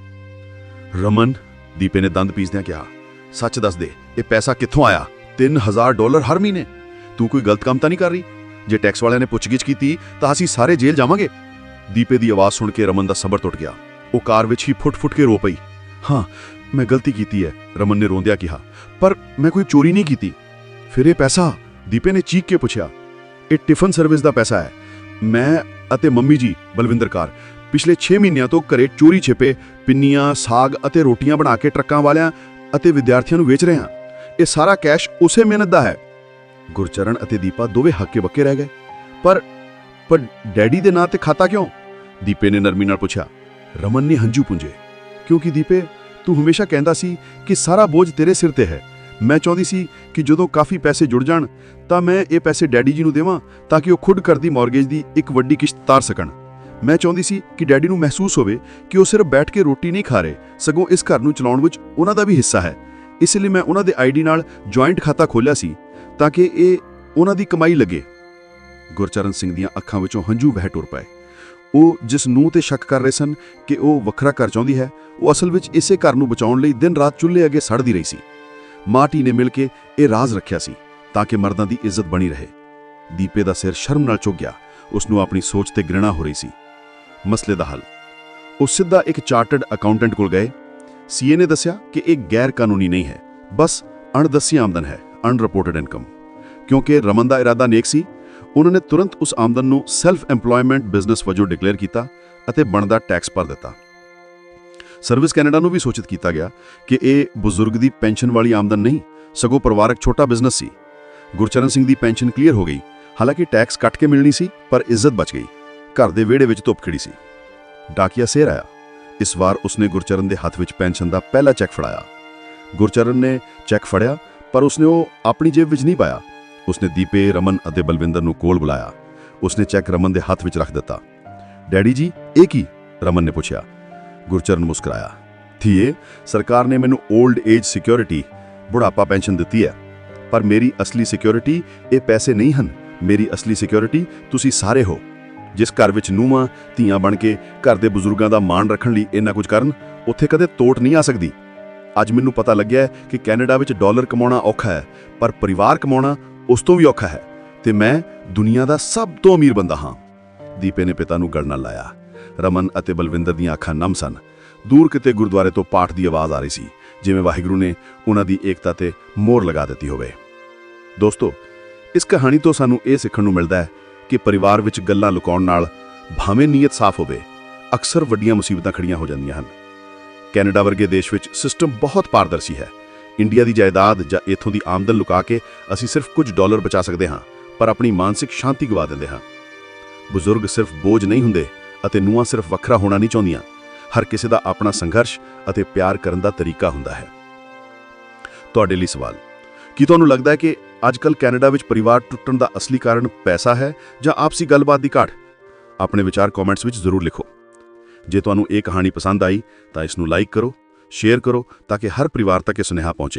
[SPEAKER 3] ਰਮਨ, ਦੀਪੇ ਨੇ ਦੰਦ ਪੀਸਦਿਆਂ ਕਿਹਾ, ਸੱਚ ਦੱਸ ਦੇ, ਇਹ ਪੈਸਾ ਕਿੱਥੋਂ ਆਇਆ? 3000 ਡਾਲਰ ਹਰ ਮਹੀਨੇ? ਤੂੰ ਕੋਈ ਗਲਤ ਕੰਮ ਤਾਂ ਨਹੀਂ ਕਰ ਰਹੀ? ਜੇ ਟੈਕਸ ਵਾਲਿਆਂ ਨੇ ਪੁੱਛਗਿੱਛ ਕੀਤੀ, ਤਾਂ ਅਸੀਂ ਸਾਰੇ ਜੇਲ੍ਹ ਜਾਵਾਂਗੇ। ਦੀਪੇ ਦੀ ਆਵਾਜ਼ ਸੁਣ ਕੇ ਰਮਨ ਦਾ ਸਬਰ ਟੁੱਟ ਗਿਆ। ਉਹ ਕਾਰ ਵਿੱਚ ਹੀ ਫੁੱਟ-ਫੁੱਟ ਕੇ ਰੋ ਪਈ। ਹਾਂ, ਮੈਂ ਗਲਤੀ ਕੀਤੀ ਹੈ, ਰਮਨ ਨੇ ਰੋਂਦਿਆਂ ਕਿਹਾ। ਪਰ ਮੈਂ ਕੋਈ ਚੋਰੀ ਨਹੀਂ ਕੀਤੀ। ਫਿਰ ਇਹ ਪੈਸਾ? ਦੀਪੇ ਨੇ ਚੀਕ ਕੇ ਪੁੱਛਿਆ। ਇਹ ਟਿਫਨ ਸਰਵਿਸ ਦਾ ਪੈਸਾ ਹੈ। ਮੈਂ ਅਤੇ ਮੰਮੀ ਜੀ, ਬਲਵਿੰਦਰ ਕਾਰ, ਪਿਛਲੇ 6 ਮਹੀਨਿਆਂ ਤੋਂ ਘਰੇ ਚੋਰੀ ਛਿਪੇ, ਪਿੰਨੀਆਂ, ਸਾਗ ਅਤੇ ਰੋਟੀਆਂ ਬਣਾ ਕੇ ਟਰੱਕਾਂ ਵਾਲਿਆਂ ਅਤੇ ਵਿਦਿਆਰਥੀਆਂ ਨੂੰ ਵੇਚ ਰਹੇ ਹਾਂ। ਇਹ ਸਾਰਾ ਕੈਸ਼ ਉਸੇ ਮਿਹਨਤ ਦਾ ਹੈ। ਗੁਰਚਰਨ ਅਤੇ ਦੀਪਾ ਦੋਵੇਂ ਹੱਕੇ ਬੱਕੇ ਰਹਿ ਗਏ। ਪਰ ਪਰ ਡੈਡੀ ਦੇ ਨਾਂ ਤੇ ਖਾਤਾ ਕਿਉਂ? ਦੀਪੇ ਨੇ ਨਰਮੀ ਨਾਲ ਪੁੱਛਿਆ, ਰਮਨ ਨੇ ਹੰਝੂ ਪੁੰਝੇ, ਕਿਉਂਕਿ ਦੀਪੇ, ਤੂੰ ਹਮੇਸ਼ਾ ਕਹਿੰਦਾ ਸੀ ਕਿ ਸਾਰਾ ਬੋਝ ਤੇਰੇ ਸਿਰ ਤੇ ਹੈ। ਮੈਂ ਚਾਹੁੰਦੀ ਸੀ ਕਿ ਜਦੋਂ ਕਾਫੀ ਪੈਸੇ ਜੁੜ ਜਾਣ, ਤਾਂ ਮੈਂ ਇਹ ਪੈਸੇ ਡੈਡੀ ਜੀ ਨੂੰ ਦੇਵਾਂ, ਤਾਂ ਕਿ ਉਹ ਖੁਦ ਕਰਦੀ ਮਾਰਗੇਜ ਦੀ ਇੱਕ ਵੱਡੀ ਕਿਸ਼ਤ ਤਾਰ ਸਕਣ। ਮੈਂ ਚਾਹੁੰਦੀ ਸੀ ਕਿ ਡੈਡੀ ਨੂੰ ਮਹਿਸੂਸ ਹੋਵੇ ਕਿ ਉਹ ਸਿਰਫ ਬੈਠ ਕੇ ਰੋਟੀ ਨਹੀਂ ਖਾ ਰਹੇ, ਸਗੋਂ ਇਸ ਘਰ ਨੂੰ ਚਲਾਉਣ ਵਿੱਚ ਉਹਨਾਂ ਦਾ ਵੀ ਹਿੱਸਾ ਹੈ। ਇਸ ਲਈ ਮੈਂ ਉਹਨਾਂ ਦੇ ਆਈਡੀ ਨਾਲ ਜੁਆਇੰਟ ਖਾਤਾ ਖੋਲ੍ਹਿਆ ਸੀ। ਤਾਂ ਕਿ ਇਹ ਉਹਨਾਂ ਦੀ ਕਮਾਈ ਲੱਗੇ। ਗੁਰਚਰਨ ਸਿੰਘ ਦੀਆਂ ਅੱਖਾਂ ਵਿੱਚੋਂ ਹੰਝੂ ਵਹਿ ਟੁਰ ਪਏ। ਉਹ ਜਿਸ ਨੂੰ ਤੇ ਸ਼ੱਕ ਕਰ ਰਹੇ ਸਨ ਕਿ ਉਹ ਵੱਖਰਾ ਘਰ ਚਾਹੁੰਦੀ ਹੈ, ਉਹ ਅਸਲ ਵਿੱਚ ਇਸੇ ਘਰ ਨੂੰ ਬਚਾਉਣ ਲਈ ਦਿਨ ਰਾਤ ਚੁੱਲ੍ਹੇ ਅੱਗੇ ਸੜਦੀ ਰਹੀ ਸੀ। ਮਾਟੀ ਨੇ ਮਿਲ ਕੇ ਇਹ ਰਾਜ਼ ਰੱਖਿਆ ਸੀ ਤਾਂ ਕਿ ਮਰਦਾਂ ਦੀ ਇੱਜ਼ਤ ਬਣੀ ਰਹੇ। ਦੀਪੇ ਦਾ ਸਿਰ ਸ਼ਰਮ ਨਾਲ ਝੁਕ ਗਿਆ। ਉਸ ਨੂੰ ਆਪਣੀ ਸੋਚ ਤੇ ਗ੍ਰਿਣਾ ਹੋ ਰਹੀ ਸੀ। ਮਸਲੇ ਦਾ ਹੱਲ। ਉਹ ਸਿੱਧਾ ਇੱਕ ਚਾਰਟਰਡ ਅਕਾਊਂਟੈਂਟ ਕੋਲ ਗਏ। ਸੀਏ ਨੇ ਦੱਸਿਆ ਕਿ ਇਹ ਗੈਰ ਕਾਨੂੰਨੀ ਨਹੀਂ ਹੈ। ਬਸ ਅਣਦੱਸੀ ਆਮਦਨ ਹੈ। ਅਨਰਿਪੋਰਟਡ ਇਨਕਮ ਕਿਉਂਕਿ ਰਮਨ ਦਾ ਇਰਾਦਾ ਨੇਕ ਸੀ, ਉਹਨਾਂ ਨੇ ਤੁਰੰਤ ਉਸ ਆਮਦਨ ਨੂੰ ਸੈਲਫ ਐਮਪਲੋਇਮੈਂਟ ਬਿਜ਼ਨਸ ਵਜੋਂ ਡਿਕਲੇਅਰ ਕੀਤਾ ਅਤੇ ਬਣਦਾ ਟੈਕਸ ਭਰ ਦਿੱਤਾ। ਸਰਵਿਸ ਕੈਨੇਡਾ ਨੂੰ ਵੀ ਸੂਚਿਤ ਕੀਤਾ ਗਿਆ ਕਿ ਇਹ ਬਜ਼ੁਰਗ ਦੀ ਪੈਨਸ਼ਨ ਵਾਲੀ ਆਮਦਨ ਨਹੀਂ, ਸਗੋਂ ਪਰਿਵਾਰਕ ਛੋਟਾ ਬਿਜ਼ਨਸ ਸੀ। ਗੁਰਚਰਨ ਸਿੰਘ ਦੀ ਪੈਨਸ਼ਨ ਕਲੀਅਰ ਹੋ ਗਈ। ਹਾਲਾਂਕਿ ਟੈਕਸ ਕੱਟ ਕੇ ਮਿਲਣੀ ਸੀ, ਪਰ ਇੱਜ਼ਤ ਬਚ ਗਈ। ਘਰ ਦੇ ਵਿਹੜੇ ਵਿੱਚ ਧੁੱਪ ਖਿੜੀ ਸੀ। ਡਾਕੀਆ ਸੇਰ ਆਇਆ। ਇਸ ਵਾਰ ਉਸਨੇ ਗੁਰਚਰਨ ਦੇ ਹੱਥ ਵਿੱਚ ਪੈਨਸ਼ਨ ਦਾ ਪਹਿਲਾ ਚੈੱਕ ਫੜਾਇਆ। ਗੁਰਚਰਨ ਨੇ ਚੈੱਕ ਫੜਿਆ ਪਰ ਉਸਨੇ ਉਹ ਆਪਣੀ ਜੇਬ ਵਿੱਚ ਨਹੀਂ ਪਾਇਆ। ਉਸਨੇ ਦੀਪੇ, ਰਮਨ ਅਤੇ ਬਲਵਿੰਦਰ ਨੂੰ ਕੋਲ ਬੁਲਾਇਆ। ਉਸਨੇ ਚੈੱਕ ਰਮਨ ਦੇ ਹੱਥ ਵਿੱਚ ਰੱਖ ਦਿੱਤਾ। ਡੈਡੀ ਜੀ, ਇਹ ਕੀ? ਰਮਨ ਨੇ ਪੁੱਛਿਆ। ਗੁਰਚਰਨ ਮੁਸਕਰਾਇਆ। ਧੀਏ, ਸਰਕਾਰ ਨੇ ਮੈਨੂੰ 올ਡ ਏਜ ਸਿਕਿਉਰਿਟੀ, ਬੁਢਾਪਾ ਪੈਨਸ਼ਨ ਦਿੱਤੀ ਹੈ। ਪਰ ਮੇਰੀ ਅਸਲੀ ਸਿਕਿਉਰਿਟੀ, ਇਹ ਪੈਸੇ ਨਹੀਂ ਹਨ। ਮੇਰੀ ਅਸਲੀ ਸਿਕਿਉਰਿਟੀ, ਤੁਸੀਂ ਸਾਰੇ ਹੋ। ਜਿਸ ਘਰ ਵਿੱਚ ਨੂੰਹਾਂ, ਧੀਆਂ ਬਣ ਕੇ ਘਰ ਦੇ ਬਜ਼ੁਰਗਾਂ ਦਾ ਮਾਣ ਰੱਖਣ ਲਈ ਇੰਨਾ ਕੁਝ ਕਰਨ, ਉੱਥੇ ਕਦੇ ਤੋਟ ਨਹੀਂ ਆ ਸਕਦੀ। ਅੱਜ ਮੈਨੂੰ ਪਤਾ ਲੱਗਿਆ ਕਿ ਕੈਨੇਡਾ ਵਿੱਚ ਡਾਲਰ ਕਮਾਉਣਾ ਔਖਾ ਹੈ, ਪਰ ਪਰਿਵਾਰ ਕਮਾਉਣਾ ਉਸ ਤੋਂ ਵੀ ਔਖਾ ਹੈ ਤੇ ਮੈਂ ਦੁਨੀਆ ਦਾ ਸਭ ਤੋਂ ਅਮੀਰ ਬੰਦਾ ਹਾਂ। ਦੀਪੇ ਨੇ ਪਿਤਾ ਨੂੰ ਗਲ ਨਾਲ ਲਾਇਆ। ਰਮਨ ਅਤੇ ਬਲਵਿੰਦਰ ਦੀਆਂ ਅੱਖਾਂ ਨਮ ਸਨ। ਦੂਰ ਕਿਤੇ ਗੁਰਦੁਆਰੇ ਤੋਂ ਪਾਠ ਦੀ ਆਵਾਜ਼ ਆ ਰਹੀ ਸੀ, ਜਿਵੇਂ ਵਾਹਿਗੁਰੂ ਨੇ ਉਹਨਾਂ ਦੀ ਏਕਤਾ ਤੇ ਮੋਹਰ ਲਗਾ ਦਿੱਤੀ ਹੋਵੇ। ਦੋਸਤੋ, ਇਸ ਕਹਾਣੀ ਤੋਂ ਸਾਨੂੰ ਇਹ ਸਿੱਖਣ ਨੂੰ ਮਿਲਦਾ ਹੈ ਕਿ ਪਰਿਵਾਰ ਵਿੱਚ ਗੱਲਾਂ ਲੁਕਾਉਣ ਨਾਲ ਭਾਵੇਂ ਨੀਅਤ ਸਾਫ਼ ਹੋਵੇ, ਅਕਸਰ ਵੱਡੀਆਂ ਮੁਸੀਬਤਾਂ ਖੜੀਆਂ ਹੋ ਜਾਂਦੀਆਂ ਹਨ। ਕੈਨੇਡਾ ਵਰਗੇ ਦੇਸ਼ ਵਿੱਚ ਸਿਸਟਮ ਬਹੁਤ ਪਾਰਦਰਸ਼ੀ ਹੈ। ਇੰਡੀਆ ਦੀ ਜਾਇਦਾਦ ਜਾਂ ਇਥੋਂ ਦੀ ਆਮਦਨ ਲੁਕਾ ਕੇ ਅਸੀਂ ਸਿਰਫ ਕੁਝ ਡਾਲਰ ਬਚਾ ਸਕਦੇ ਹਾਂ, ਪਰ ਆਪਣੀ ਮਾਨਸਿਕ ਸ਼ਾਂਤੀ ਗਵਾ ਦਿੰਦੇ ਹਾਂ। ਬਜ਼ੁਰਗ ਸਿਰਫ ਬੋਝ ਨਹੀਂ ਹੁੰਦੇ ਅਤੇ ਨੂੰਹਾਂ ਸਿਰਫ ਵੱਖਰਾ ਹੋਣਾ ਨਹੀਂ ਚਾਹੁੰਦੀਆਂ। ਹਰ ਕਿਸੇ ਦਾ ਆਪਣਾ ਸੰਘਰਸ਼ ਅਤੇ ਪਿਆਰ ਕਰਨ ਦਾ ਤਰੀਕਾ ਹੁੰਦਾ ਹੈ। ਤੁਹਾਡੇ ਲਈ ਸਵਾਲ, ਕੀ ਤੁਹਾਨੂੰ ਲੱਗਦਾ ਹੈ ਕਿ ਅੱਜਕੱਲ ਕੈਨੇਡਾ ਵਿੱਚ ਪਰਿਵਾਰ ਟੁੱਟਣ ਦਾ ਅਸਲੀ ਕਾਰਨ ਪੈਸਾ ਹੈ ਜਾਂ ਆਪਸੀ ਗੱਲਬਾਤ ਦੀ ਘਾਟ? ਆਪਣੇ ਵਿਚਾਰ ਕਮੈਂਟਸ ਵਿੱਚ ਜ਼ਰੂਰ ਲਿਖੋ।
[SPEAKER 4] ਜੇ ਤੁਹਾਨੂੰ ਇਹ ਕਹਾਣੀ ਪਸੰਦ ਆਈ ਤਾਂ ਇਸ ਨੂੰ ਲਾਈਕ ਕਰੋ ਸ਼ੇਅਰ ਕਰੋ ਤਾਂ ਕਿ ਹਰ ਪਰਿਵਾਰ ਤੱਕ ਇਹ ਸੁਨੇਹਾ ਪਹੁੰਚੇ।